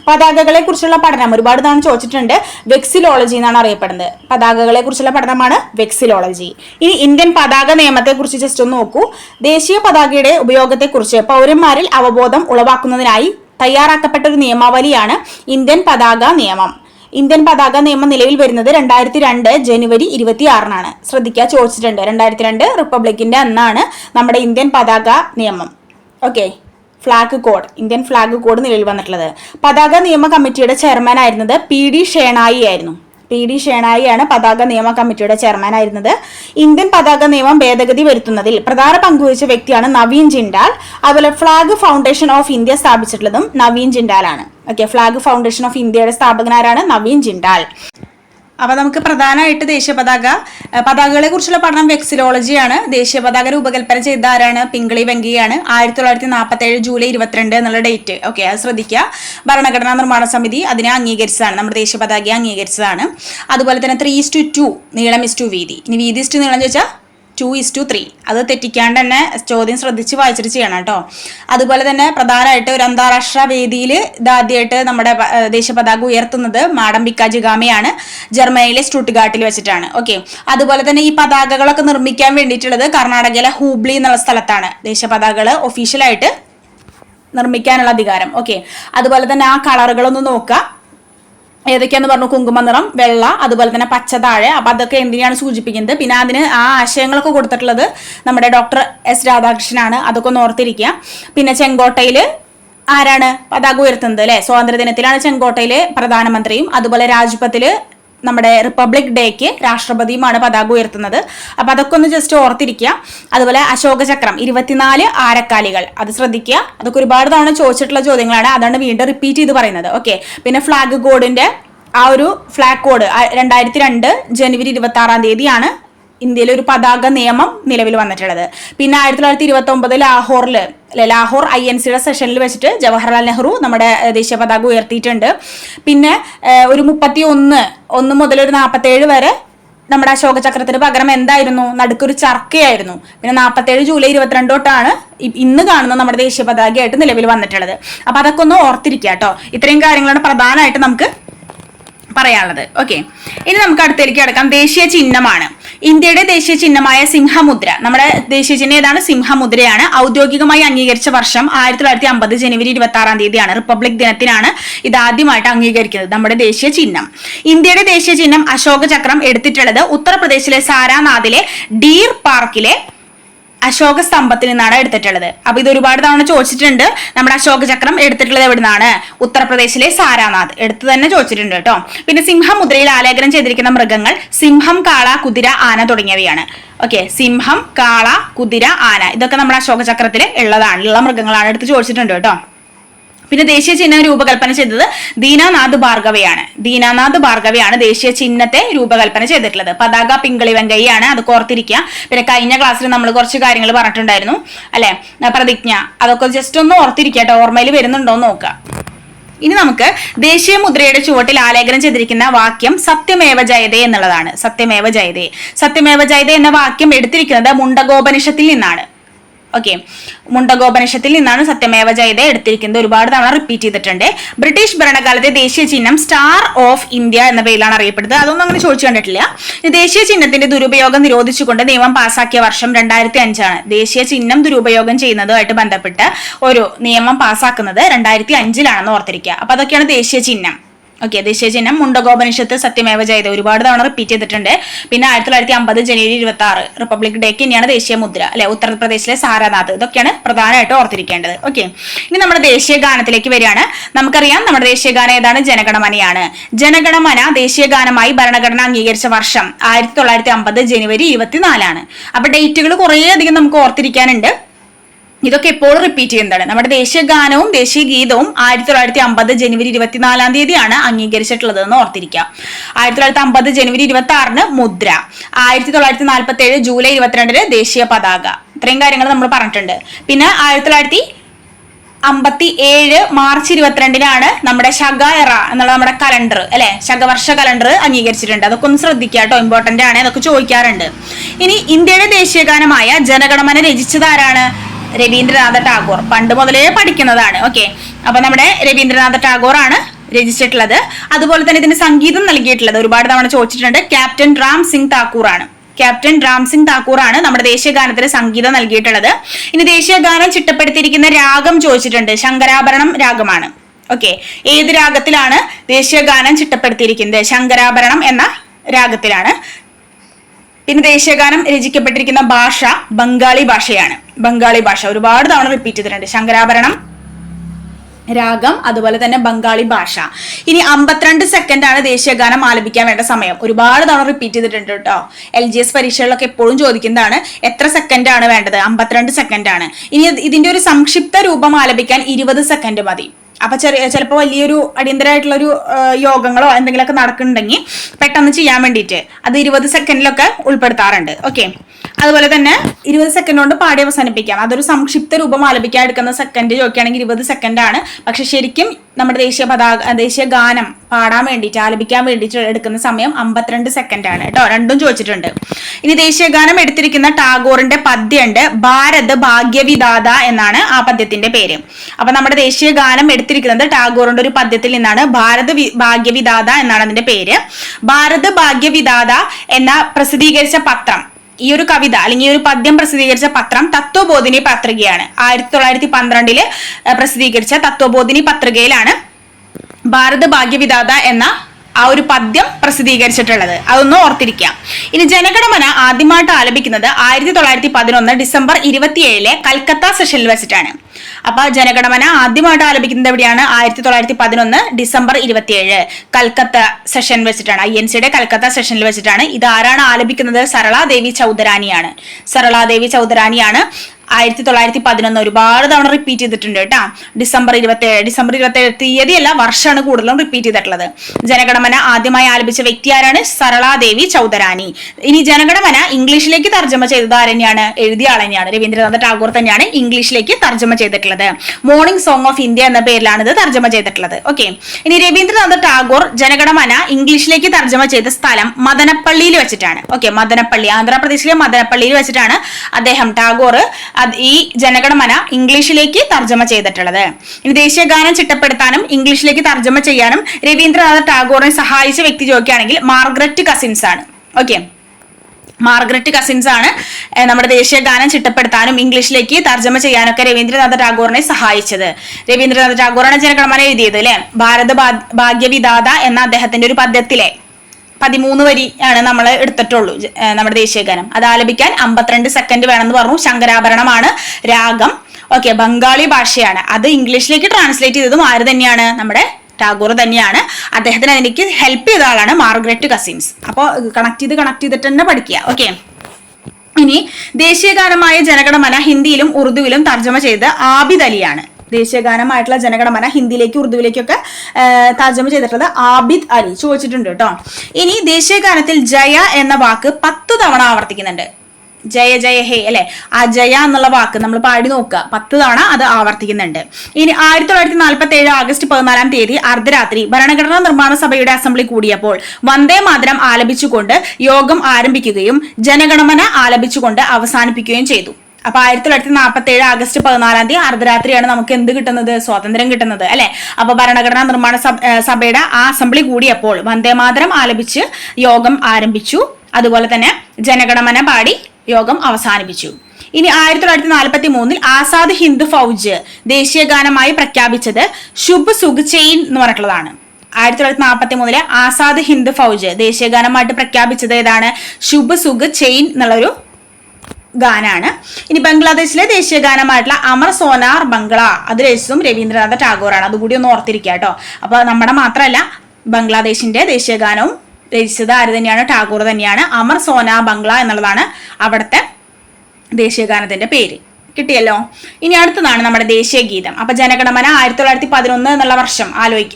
പതാകകളെ കുറിച്ചുള്ള പഠനം ഒരുപാട് തവണ ചോദിച്ചിട്ടുണ്ട്. വെക്സിലോളജി എന്നാണ് അറിയപ്പെടുന്നത്. പതാകകളെ കുറിച്ചുള്ള പഠനമാണ് വെക്സിലോളജി. ഇനി ഇന്ത്യൻ പതാക നിയമത്തെ കുറിച്ച് ജസ്റ്റ് ഒന്ന് നോക്കൂ. ദേശീയ പതാകയുടെ ഉപയോഗത്തെക്കുറിച്ച് പൗരന്മാരിൽ അവബോധം ഉളവാക്കുന്നതിനായി തയ്യാറാക്കപ്പെട്ട ഒരു നിയമാവലിയാണ് ഇന്ത്യൻ പതാക നിയമം. ഇന്ത്യൻ പതാക നിയമം നിലവിൽ വരുന്നത് രണ്ടായിരത്തി രണ്ട് ജനുവരി ഇരുപത്തി ആറിനാണ് ശ്രദ്ധിക്കുക ചോദിച്ചിട്ടുണ്ട്. രണ്ടായിരത്തി രണ്ട് റിപ്പബ്ലിക്കിന്റെ അന്നാണ് നമ്മുടെ ഇന്ത്യൻ പതാക നിയമം. Okay. Flag code. Indian flag code നിലവിൽ വന്നിട്ടുള്ളത്. പതാക നിയമ കമ്മിറ്റിയുടെ ചെയർമാൻ ആയിരുന്നത് പി ഡി ഷേണായി ആയിരുന്നു. പി ഡി ഷേണായിയാണ് പതാക നിയമ കമ്മിറ്റിയുടെ ചെയർമാൻ ആയിരുന്നത്. ഇന്ത്യൻ പതാക നിയമം ഭേദഗതി വരുത്തുന്നതിൽ പ്രധാന പങ്കുവഹിച്ച വ്യക്തിയാണ് നവീൻ ജിൻഡാൽ. അതുപോലെ ഫ്ലാഗ് ഫൗണ്ടേഷൻ ഓഫ് ഇന്ത്യ സ്ഥാപിച്ചിട്ടുള്ളതും നവീൻ ജിൻഡാലാണ്. ഓക്കെ ഫ്ലാഗ് ഫൗണ്ടേഷൻ ഓഫ് ഇന്ത്യയുടെ സ്ഥാപകനാരാണ് നവീൻ ജിൻഡാൽ. അപ്പൊ നമുക്ക് പ്രധാനമായിട്ട് ദേശീയ പതാക പതാകകളെ കുറിച്ചുള്ള പഠനം വെക്സിലോളജിയാണ് ദേശീയ പതാക രൂപകൽപ്പന ചെയ്ത ആരാണ്? പിങ്കളി വെങ്കിയാണ് ആയിരത്തി തൊള്ളായിരത്തി നാൽപ്പത്തി ഏഴ് ജൂലൈ ഇരുപത്തിരണ്ട് എന്നുള്ള ഡേറ്റ് ഓക്കെ അത് ശ്രദ്ധിക്കുക. ഭരണഘടനാ നിർമ്മാണ സമിതി അതിനെ അംഗീകരിച്ചതാണ്. നമ്മുടെ ദേശീയ പതാകയെ അംഗീകരിച്ചതാണ്. അതുപോലെ തന്നെ ത്രീ ഇസ് ടു ടു നീളം ഇസ്റ്റു വീതി. ഇനി വീതി ഇസ്റ്റു നീളം ചോദിച്ചാൽ ടു ഇസ് ടു ത്രീ അത് തെറ്റിക്കാണ്ട് തന്നെ ചോദ്യം ശ്രദ്ധിച്ച് വായിച്ചിട്ട് ചെയ്യണം കേട്ടോ. അതുപോലെ തന്നെ പ്രധാനമായിട്ട് ഒരു അന്താരാഷ്ട്ര വേദിയിൽ ഇതാദ്യമായിട്ട് നമ്മുടെ ദേശീയ പതാക ഉയർത്തുന്നത് മാഡം ബിക്കാജിഗാമിയാണ് ജർമ്മനിയിലെ സ്റ്റുട്ട്ഗാട്ടിൽ വെച്ചിട്ടാണ്. ഓക്കെ. അതുപോലെ തന്നെ ഈ പതാകകളൊക്കെ നിർമ്മിക്കാൻ വേണ്ടിയിട്ടുള്ളത് കർണാടകയിലെ ഹൂബ്ലി എന്നുള്ള സ്ഥലത്താണ്. ദേശീയ പതാകകൾ ഒഫീഷ്യലായിട്ട് നിർമ്മിക്കാനുള്ള അധികാരം. ഓക്കെ. അതുപോലെ തന്നെ ആ കളറുകളൊന്ന് നോക്കുക. ഏതൊക്കെയാന്ന് പറഞ്ഞു? കുങ്കുമ നിറം വെള്ള അതുപോലെ തന്നെ പച്ച താഴെ അപ്പൊ അതൊക്കെ എന്തിനാണ് സൂചിപ്പിക്കുന്നത്? പിന്നെ അതിന് ആ ആശയങ്ങളൊക്കെ കൊടുത്തിട്ടുള്ളത് നമ്മുടെ ഡോക്ടർ എസ് രാധാകൃഷ്ണനാണ്. അതൊക്കെ ഒന്ന് ഓർത്തിരിക്കുക. പിന്നെ ചെങ്കോട്ടയിൽ ആരാണ് പതാക ഉയർത്തുന്നത് അല്ലെ? സ്വാതന്ത്ര്യ ദിനത്തിലാണ് ചെങ്കോട്ടയിലെ പ്രധാനമന്ത്രിയും അതുപോലെ രാജ്പഥിൽ നമ്മുടെ റിപ്പബ്ലിക് ഡേക്ക് രാഷ്ട്രപതിയുമാണ് പതാക ഉയർത്തുന്നത്. അപ്പൊ അതൊക്കെ ഒന്ന് ജസ്റ്റ് ഓർത്തിരിക്കുക. അതുപോലെ അശോക ചക്രം ഇരുപത്തിനാല് ആരക്കാലികൾ. അത് ശ്രദ്ധിക്കുക. അതൊക്കെ ഒരുപാട് തവണ ചോദിച്ചിട്ടുള്ള ചോദ്യങ്ങളാണ്. അതാണ് വീണ്ടും റിപ്പീറ്റ് ചെയ്ത് പറയുന്നത്. ഓക്കെ പിന്നെ ഫ്ലാഗ് കോഡിന്റെ ആ ഒരു ഫ്ലാഗ് കോഡ് രണ്ടായിരത്തി രണ്ട് ജനുവരി ഇരുപത്തി ആറാം തീയതിയാണ് ഇന്ത്യയിലെ ഒരു പതാക നിയമം നിലവിൽ വന്നിട്ടുള്ളത്. പിന്നെ ആയിരത്തി തൊള്ളായിരത്തി ഇരുപത്തി ഒമ്പത് ലാഹോറിൽ ലാഹോർ ഐ എൻ സിയുടെ സെഷനിൽ വെച്ചിട്ട് ജവഹർലാൽ നെഹ്റു നമ്മുടെ ദേശീയ പതാക ഉയർത്തിയിട്ടുണ്ട്. പിന്നെ ഒരു മുപ്പത്തി ഒന്ന് ഒന്ന് മുതൽ ഒരു നാൽപ്പത്തേഴ് വരെ നമ്മുടെ അശോക ചക്രത്തിന് പകരം എന്തായിരുന്നു? നടുക്കൊരു ചർക്കയായിരുന്നു. പിന്നെ നാൽപ്പത്തേഴ് ജൂലൈ ഇരുപത്തിരണ്ട് തൊട്ടാണ് ഇന്ന് കാണുന്ന നമ്മുടെ ദേശീയ പതാകയായിട്ട് നിലവിൽ വന്നിട്ടുള്ളത്. അപ്പൊ അതൊക്കെ ഒന്ന് ഓർത്തിരിക്കുക കേട്ടോ ഇത്രയും കാര്യങ്ങളാണ് പ്രധാനമായിട്ട് നമുക്ക് പറയാനുള്ളത്. ഓക്കെ ഇനി നമുക്ക് അടുത്തേക്ക് കിടക്കാം. ദേശീയ ചിഹ്നമാണ്. ഇന്ത്യയുടെ ദേശീയ ചിഹ്നമായ സിംഹമുദ്ര. നമ്മുടെ ദേശീയ ചിഹ്നം ഏതാണ്? സിംഹമുദ്രയാണ്. ഔദ്യോഗികമായി അംഗീകരിച്ച വർഷം ആയിരത്തി തൊള്ളായിരത്തി അമ്പത് ജനുവരി ഇരുപത്തി ആറാം തീയതിയാണ്. റിപ്പബ്ലിക് ദിനത്തിനാണ് ഇത് ആദ്യമായിട്ട് അംഗീകരിക്കുന്നത്. നമ്മുടെ ദേശീയ ചിഹ്നം. ഇന്ത്യയുടെ ദേശീയ ചിഹ്നം അശോക ചക്രം എടുത്തിട്ടുള്ളത് ഉത്തർപ്രദേശിലെ സാരാനാഥിലെ ഡീർ പാർക്കിലെ അശോക സ്തംഭത്തിൽ നിന്നാണ് എടുത്തിട്ടുള്ളത്. അപ്പൊ ഇത് ഒരുപാട് തവണ ചോദിച്ചിട്ടുണ്ട്. നമ്മുടെ അശോക ചക്രം എടുത്തിട്ടുള്ളത് എവിടുന്നാണ്? ഉത്തർപ്രദേശിലെ സാരാനാഥ്. എടുത്ത് തന്നെ ചോദിച്ചിട്ടുണ്ട് കേട്ടോ. പിന്നെ സിംഹമുദ്രയിൽ ആലേഖനം ചെയ്തിരിക്കുന്ന മൃഗങ്ങൾ സിംഹം കാള കുതിര ആന തുടങ്ങിയവയാണ്. ഓക്കെ സിംഹം കാള കുതിര ആന. ഇതൊക്കെ നമ്മുടെ അശോക ചക്രത്തിൽ ഉള്ളതാണ്. ഉള്ള മൃഗങ്ങളാണ് എടുത്ത് ചോദിച്ചിട്ടുണ്ട് കേട്ടോ. പിന്നെ ദേശീയ ചിഹ്നം രൂപകൽപ്പന ചെയ്തത് ദീനാനാഥ് ഭാർഗവയാണ്. ദീനാനാഥ് ഭാർഗവയാണ് ദേശീയ ചിഹ്നത്തെ രൂപകൽപ്പന ചെയ്തിട്ടുള്ളത്. പതാക പിങ്കളി വെങ്കയ്യാണ് അത് കോർത്തിരിക്കുക. പിന്നെ കഴിഞ്ഞ ക്ലാസ്സിൽ നമ്മൾ കുറച്ച് കാര്യങ്ങൾ പറഞ്ഞിട്ടുണ്ടായിരുന്നു. അല്ലെ? പ്രതിജ്ഞ. അതൊക്കെ ജസ്റ്റ് ഒന്ന് ഓർത്തിരിക്കട്ടെ ഓർമ്മയിൽ വരുന്നുണ്ടോ എന്ന് നോക്കുക. ഇനി നമുക്ക് ദേശീയ മുദ്രയുടെ ചുവട്ടിൽ ആലേഖനം ചെയ്തിരിക്കുന്ന വാക്യം സത്യമേവ ജയതേ എന്നുള്ളതാണ്. സത്യമേവ ജയതേ. സത്യമേവ ജയതേ എന്ന വാക്യം എടുത്തിരിക്കുന്നത് മുണ്ടകോപനിഷത്തിൽ നിന്നാണ്. ഓക്കെ മുണ്ടഗോപനിഷത്തിൽ നിന്നാണ് സത്യമേവ ജയത എടുത്തിരിക്കുന്നത്. ഒരുപാട് തവണ റിപ്പീറ്റ് ചെയ്തിട്ടുണ്ട്. ബ്രിട്ടീഷ് ഭരണകാലത്തെ ദേശീയ ചിഹ്നം സ്റ്റാർ ഓഫ് ഇന്ത്യ എന്ന പേരിലാണ് അറിയപ്പെടുന്നത്. അതൊന്നും അങ്ങനെ ചോദിച്ചു കണ്ടിട്ടില്ല. ദേശീയ ചിഹ്നത്തിന്റെ ദുരുപയോഗം നിരോധിച്ചുകൊണ്ട് നിയമം പാസാക്കിയ വർഷം രണ്ടായിരത്തി അഞ്ചാണ് ദേശീയ ചിഹ്നം ദുരുപയോഗം ചെയ്യുന്നതുമായിട്ട് ബന്ധപ്പെട്ട് ഒരു നിയമം പാസാക്കുന്നത് രണ്ടായിരത്തി അഞ്ചിലാണെന്ന് ഓർത്തിരിക്കുക. അപ്പൊ അതൊക്കെയാണ് ദേശീയ ചിഹ്നം. ഓക്കെ ദേശീയചിഹ്നം മുണ്ടകോപനിഷത്ത് സത്യമേവ ജയത ഒരുപാട് തവണ റിപ്പീറ്റ് ചെയ്തിട്ടുണ്ട്. പിന്നെ ആയിരത്തി തൊള്ളായിരത്തി അമ്പത് ജനുവരി ഇരുപത്തി ആറ് റിപ്പബ്ലിക് ഡേക്ക് തന്നെയാണ് ദേശീയ മുദ്ര അല്ലെ? ഉത്തർപ്രദേശിലെ സാരാനാഥ്. ഇതൊക്കെയാണ് പ്രധാനമായിട്ട് ഓർത്തിരിക്കേണ്ടത്. ഓക്കെ ഇനി നമ്മുടെ ദേശീയ ഗാനത്തിലേക്ക് വരികയാണ്. നമുക്കറിയാം നമ്മുടെ ദേശീയ ഗാനം ഏതാണ്? ജനഗണമനയാണ് ജനഗണമന ദേശീയ ഗാനമായി ഭരണഘടന അംഗീകരിച്ച വർഷം ആയിരത്തി തൊള്ളായിരത്തി അമ്പത് ജനുവരി ഇരുപത്തിനാലാണ്. അപ്പൊ ഡേറ്റുകൾ കുറേ അധികം നമുക്ക് ഓർത്തിരിക്കാനുണ്ട്. ഇതൊക്കെ എപ്പോഴും റിപ്പീറ്റ് ചെയ്യുന്നതാണ്. നമ്മുടെ ദേശീയ ഗാനവും ദേശീയ ഗീതവും ആയിരത്തി തൊള്ളായിരത്തി അമ്പത് ജനുവരി ഇരുപത്തിനാലാം തീയതിയാണ് അംഗീകരിച്ചിട്ടുള്ളത് എന്ന് ഓർത്തിരിക്കാം ആയിരത്തി തൊള്ളായിരത്തി അമ്പത് ജനുവരി ഇരുപത്തി ആറിന് മുദ്ര. ആയിരത്തി തൊള്ളായിരത്തി നാൽപ്പത്തി ഏഴ് ജൂലൈ ഇരുപത്തിരണ്ടിന് ദേശീയ പതാക. ഇത്രയും കാര്യങ്ങൾ നമ്മൾ പറഞ്ഞിട്ടുണ്ട്. പിന്നെ ആയിരത്തി തൊള്ളായിരത്തി അമ്പത്തി ഏഴ് മാർച്ച് ഇരുപത്തിരണ്ടിനാണ് നമ്മുടെ ശക എറ എന്നുള്ള നമ്മുടെ കലണ്ടർ അല്ലെ? ശകവർഷ കലണ്ടർ അംഗീകരിച്ചിട്ടുണ്ട്. അതൊക്കെ ഒന്ന് ശ്രദ്ധിക്കുക കേട്ടോ. ഇമ്പോർട്ടന്റ് ആണ്. അതൊക്കെ ചോദിക്കാറുണ്ട്. ഇനി ഇന്ത്യയുടെ ദേശീയഗാനമായ ജനഗണമന രചിച്ചത് ആരാണ്? രവീന്ദ്രനാഥ ടാഗോർ. പണ്ട് മുതലേ പഠിക്കുന്നതാണ്. ഓക്കെ. അപ്പൊ നമ്മുടെ രവീന്ദ്രനാഥ ടാഗോർ ആണ് രചിച്ചിട്ടുള്ളത് അതുപോലെ തന്നെ ഇതിന് സംഗീതം നൽകിയിട്ടുള്ളത്. ഒരുപാട് തവണ ചോദിച്ചിട്ടുണ്ട്. ക്യാപ്റ്റൻ റാം സിംഗ് താക്കൂർ ആണ് ക്യാപ്റ്റൻ റാം സിംഗ് താക്കൂർ ആണ് നമ്മുടെ ദേശീയ ഗാനത്തിന് സംഗീതം നൽകിയിട്ടുള്ളത്. ഇനി ദേശീയ ഗാനം ചിട്ടപ്പെടുത്തിയിരിക്കുന്ന രാഗം ചോദിച്ചിട്ടുണ്ട്. ശങ്കരാഭരണം രാഗമാണ്. ഓക്കെ. ഏത് രാഗത്തിലാണ് ദേശീയ ഗാനം ചിട്ടപ്പെടുത്തിയിരിക്കുന്നത്? ശങ്കരാഭരണം എന്ന രാഗത്തിലാണ്. പിന്നെ ദേശീയഗാനം രചിക്കപ്പെട്ടിരിക്കുന്ന ഭാഷ ബംഗാളി ഭാഷയാണ്. ബംഗാളി ഭാഷ ഒരുപാട് തവണ റിപ്പീറ്റ് ചെയ്തിട്ടുണ്ട്. ശങ്കരാഭരണം രാഗം അതുപോലെ തന്നെ ബംഗാളി ഭാഷ. ഇനി അമ്പത്തിരണ്ട് സെക്കൻഡ് ആണ് ദേശീയഗാനം ആലപിക്കാൻ വേണ്ട സമയം. ഒരുപാട് തവണ റിപ്പീറ്റ് ചെയ്തിട്ടുണ്ട് കേട്ടോ. എൽ ജി എസ് പരീക്ഷകളിലൊക്കെ എപ്പോഴും ചോദിക്കുന്നതാണ് എത്ര സെക്കൻഡ് ആണ് വേണ്ടത്? അമ്പത്തിരണ്ട് സെക്കൻഡ് ആണ്. ഇനി ഇതിന്റെ ഒരു സംക്ഷിപ്ത രൂപം ആലപിക്കാൻ ഇരുപത് സെക്കൻഡ് മതി. അപ്പൊ ചെറിയ ചിലപ്പോൾ വലിയൊരു അടിയന്തരമായിട്ടുള്ളൊരു യോഗങ്ങളോ എന്തെങ്കിലുമൊക്കെ നടക്കുന്നുണ്ടെങ്കിൽ പെട്ടെന്ന് ചെയ്യാൻ വേണ്ടിയിട്ട് അത് ഇരുപത് സെക്കൻഡിലൊക്കെ ഉൾപ്പെടുത്താറുണ്ട്. ഓക്കെ അതുപോലെ തന്നെ ഇരുപത് സെക്കൻഡ് കൊണ്ട് പാടി അവസാനിപ്പിക്കാം. അതൊരു സംക്ഷിപ്ത രൂപം ആലപിക്കാൻ എടുക്കുന്ന സെക്കൻഡ് ചോദിക്കുകയാണെങ്കിൽ ഇരുപത് സെക്കൻഡ് ആണ്. പക്ഷെ ശരിക്കും നമ്മുടെ ദേശീയ പതാക ദേശീയ ഗാനം പാടാൻ വേണ്ടിയിട്ട് ആലപിക്കാൻ വേണ്ടിയിട്ട് എടുക്കുന്ന സമയം അമ്പത്തിരണ്ട് സെക്കൻഡ് ആണ് കേട്ടോ. രണ്ടും ചോദിച്ചിട്ടുണ്ട്. ഇനി ദേശീയ ഗാനം എടുത്തിരിക്കുന്ന ടാഗോറിന്റെ പദ്യമുണ്ട് ഭാരത് ഭാഗ്യവിദാത എന്നാണ് ആ പദ്യത്തിന്റെ പേര്. അപ്പൊ നമ്മുടെ ദേശീയ ഗാനം എടുത്തിരിക്കുന്നത് ടാഗോറിന്റെ ഒരു പദ്യത്തിൽ നിന്നാണ് ഭാരത് ഭാഗ്യവിദാത എന്നാണ് അതിന്റെ പേര്. ഭാരത് ഭാഗ്യവിദാത എന്ന പ്രസിദ്ധീകരിച്ച പത്രം ഈ ഒരു കവിത അല്ലെങ്കിൽ ഈ ഒരു പദ്യം പ്രസിദ്ധീകരിച്ച പത്രം തത്വബോധിനി പത്രികയാണ്. ആയിരത്തി തൊള്ളായിരത്തി പന്ത്രണ്ടിൽ പ്രസിദ്ധീകരിച്ച തത്വബോധിനി പത്രികയിലാണ് ഭാരത ഭാഗ്യവിദാത എന്ന ആ ഒരു പദ്യം പ്രസിദ്ധീകരിച്ചിട്ടുള്ളത്. അതൊന്ന് ഓർത്തിരിക്കാം ഇനി ജനഗണമന ആദ്യമായിട്ട് ആലപിക്കുന്നത് ആയിരത്തി തൊള്ളായിരത്തി പതിനൊന്ന് ഡിസംബർ ഇരുപത്തിയേഴിലെ കൽക്കത്ത സെഷനിൽ വെച്ചിട്ടാണ്. അപ്പൊ ജനഗണമന ആദ്യമായിട്ട് ആലപിക്കുന്നത് എവിടെയാണ്? ആയിരത്തി തൊള്ളായിരത്തി പതിനൊന്ന് ഡിസംബർ ഇരുപത്തിയേഴ് കൽക്കത്ത സെഷൻ വെച്ചിട്ടാണ്. ഐ എൻ സിയുടെ കൽക്കത്ത സെഷനിൽ വെച്ചിട്ടാണ്. ഇത് ആരാണ് ആലപിക്കുന്നത്? സരളാദേവി ചൗധരാനിയാണ് സരളാദേവി ചൗധരാനിയാണ് ആയിരത്തി തൊള്ളായിരത്തി പതിനൊന്ന് ഒരുപാട് തവണ റിപ്പീറ്റ് ചെയ്തിട്ടുണ്ട് കേട്ടോ. ഡിസംബർ ഇരുപത്തി ഏഴ് ഡിസംബർ ഇരുപത്തി ഏഴ് തീയതിയല്ല വർഷമാണ് കൂടുതലും റിപ്പീറ്റ് ചെയ്തിട്ടുള്ളത്. ജനഗണമന ആദ്യമായി ആലപിച്ച വ്യക്തി ആരാണ്? സരളാദേവി ചൗധരാനി ഇനി ജനഗണമന ഇംഗ്ലീഷിലേക്ക് തർജമ ചെയ്തത് ആരെന്നെയാണ്? എഴുതിയ ആൾ തന്നെയാണ്. രവീന്ദ്രനാഥ ടാഗോർ തന്നെയാണ് ഇംഗ്ലീഷിലേക്ക് തർജമ ചെയ്തിട്ടുള്ളത്. മോർണിംഗ് സോങ് ഓഫ് ഇന്ത്യ എന്ന പേരിലാണ് ഇത് തർജമ ചെയ്തിട്ടുള്ളത്. ഓക്കെ ഇനി രവീന്ദ്രനാഥ് ടാഗോർ ജനഗണമന ഇംഗ്ലീഷിലേക്ക് തർജമ ചെയ്ത സ്ഥലം മദനപ്പള്ളിയിൽ വെച്ചിട്ടാണ്. ഓക്കെ മദനപ്പള്ളി ആന്ധ്രാപ്രദേശിലെ മദനപ്പള്ളിയിൽ വെച്ചിട്ടാണ് അദ്ദേഹം ടാഗോർ ഈ ജനഗണമന ഇംഗ്ലീഷിലേക്ക് തർജമ ചെയ്തിട്ടുള്ളത്. ഇനി ദേശീയ ഗാനം ചിട്ടപ്പെടുത്താനും ഇംഗ്ലീഷിലേക്ക് തർജമ ചെയ്യാനും രവീന്ദ്രനാഥ ടാഗോറിനെ സഹായിച്ച വ്യക്തി ചോദിക്കുകയാണെങ്കിൽ മാർഗ്രറ്റ് കസിൻസ് ആണ്. ഓക്കെ. മാർഗ്രറ്റ് കസിൻസ് ആണ് നമ്മുടെ ദേശീയ ഗാനം ചിട്ടപ്പെടുത്താനും ഇംഗ്ലീഷിലേക്ക് തർജമ ചെയ്യാനൊക്കെ രവീന്ദ്രനാഥ ടാഗോറിനെ സഹായിച്ചത്. രവീന്ദ്രനാഥ ടാഗോറാണ് ജനഗണമന എഴുതിയത് അല്ലെ? ഭാരത ഭാഗ്യവിദാത എന്ന അദ്ദേഹത്തിന്റെ ഒരു പദ്യത്തിലെ പതിമൂന്ന് വരി ആണ് നമ്മൾ എടുത്തിട്ടുള്ളൂ നമ്മുടെ ദേശീയ ഗാനം. അത് ആലപിക്കാൻ അമ്പത്തിരണ്ട് സെക്കൻഡ് വേണമെന്ന് പറഞ്ഞു. ശങ്കരാഭരണമാണ് രാഗം. ഓക്കെ ബംഗാളി ഭാഷയാണ്. അത് ഇംഗ്ലീഷിലേക്ക് ട്രാൻസ്ലേറ്റ് ചെയ്തതും ആര് തന്നെയാണ്? നമ്മുടെ ടാഗോർ തന്നെയാണ്. അദ്ദേഹത്തിന് അതിനേക്ക് ഹെൽപ്പ് ചെയ്ത ആളാണ് മാർഗ്രറ്റ് കസിൻസ്. അപ്പോൾ കണക്ട് ചെയ്ത് കണക്ട് ചെയ്തിട്ട് തന്നെ പഠിക്കുക. ഓക്കെ ഇനി ദേശീയഗാനമായ ജനഗണമന ഹിന്ദിയിലും ഉറുദുവിലും തർജമ ചെയ്ത് ആബിദ് അലിയാണ്. ദേശീയഗാനമായിട്ടുള്ള ജനഗണമന ഹിന്ദിയിലേക്ക് ഉറുദുവിലേക്കൊക്കെ തർജമ ചെയ്തിട്ടുള്ളത് ആബിദ് അലി. ചോദിച്ചിട്ടുണ്ട് കേട്ടോ. ഇനി ദേശീയഗാനത്തിൽ ജയ എന്ന വാക്ക് പത്ത് തവണ ആവർത്തിക്കുന്നുണ്ട്. ജയ ജയ ഹേ അല്ലെ? ആ ജയ എന്നുള്ള വാക്ക് നമ്മൾ പാടി നോക്കുക. പത്ത് തവണ അത് ആവർത്തിക്കുന്നുണ്ട്. ഇനി ആയിരത്തി തൊള്ളായിരത്തി നാൽപ്പത്തി ഏഴ് ആഗസ്റ്റ് പതിനാലാം തീയതി അർദ്ധരാത്രി ഭരണഘടനാ നിർമ്മാണ സഭയുടെ അസംബ്ലി കൂടിയപ്പോൾ വന്ദേ മാതരം ആലപിച്ചുകൊണ്ട് യോഗം ആരംഭിക്കുകയും ജനഗണമന ആലപിച്ചുകൊണ്ട് അവസാനിപ്പിക്കുകയും ചെയ്തു. അപ്പൊ ആയിരത്തി തൊള്ളായിരത്തി നാൽപ്പത്തി ഏഴ് ആഗസ്റ്റ് പതിനാലാം തീയതി അർദ്ധരാത്രിയാണ് നമുക്ക് എന്ത് കിട്ടുന്നത്? സ്വാതന്ത്ര്യം കിട്ടുന്നത് അല്ലെ? അപ്പൊ ഭരണഘടനാ നിർമ്മാണ സഭയുടെ ആ അസംബ്ലി കൂടിയപ്പോൾ വന്ദേമാതരം ആലപിച്ച് യോഗം ആരംഭിച്ചു. അതുപോലെ തന്നെ ജനഗണമന പാടി യോഗം അവസാനിപ്പിച്ചു. ഇനി ആയിരത്തി തൊള്ളായിരത്തി നാൽപ്പത്തി മൂന്നിൽ ആസാദ് ഹിന്ദു ഫൗജ് ദേശീയ ഗാനമായി പ്രഖ്യാപിച്ചത് ശുഭ് സുഖ്ചെയിൻ എന്ന് പറഞ്ഞിട്ടുള്ളതാണ്. ആയിരത്തി തൊള്ളായിരത്തി നാൽപ്പത്തി മൂന്നിലെ ആസാദ് ഹിന്ദു ഫൗജ് ദേശീയ ഗാനമായിട്ട് പ്രഖ്യാപിച്ചത് ഏതാണ്? ശുഭ് സുഖ് ചെയിൻ എന്നുള്ളൊരു ഗാനാണ്. ഇനി ബംഗ്ലാദേശിലെ ദേശീയ ഗാനമായിട്ടുള്ള അമർ സോനാർ ബംഗ്ല. അത് രചിച്ചതും രവീന്ദ്രനാഥ ടാഗോറാണ്. അതുകൂടി ഒന്ന് ഓർത്തിരിക്കുക കേട്ടോ. അപ്പോൾ നമ്മുടെ മാത്രമല്ല ബംഗ്ലാദേശിന്റെ ദേശീയ ഗാനവും രചിച്ചത് ആര് തന്നെയാണ്? ടാഗോർ തന്നെയാണ്. അമർ സോന ബംഗ്ല എന്നുള്ളതാണ് അവിടുത്തെ ദേശീയ ഗാനത്തിന്റെ പേര്. കിട്ടിയല്ലോ? ഇനി അടുത്തതാണ് നമ്മുടെ ദേശീയ ഗീതം. അപ്പൊ ജനഗണമന ആയിരത്തി തൊള്ളായിരത്തി പതിനൊന്ന് എന്നുള്ള വർഷം ആലോചിക്ക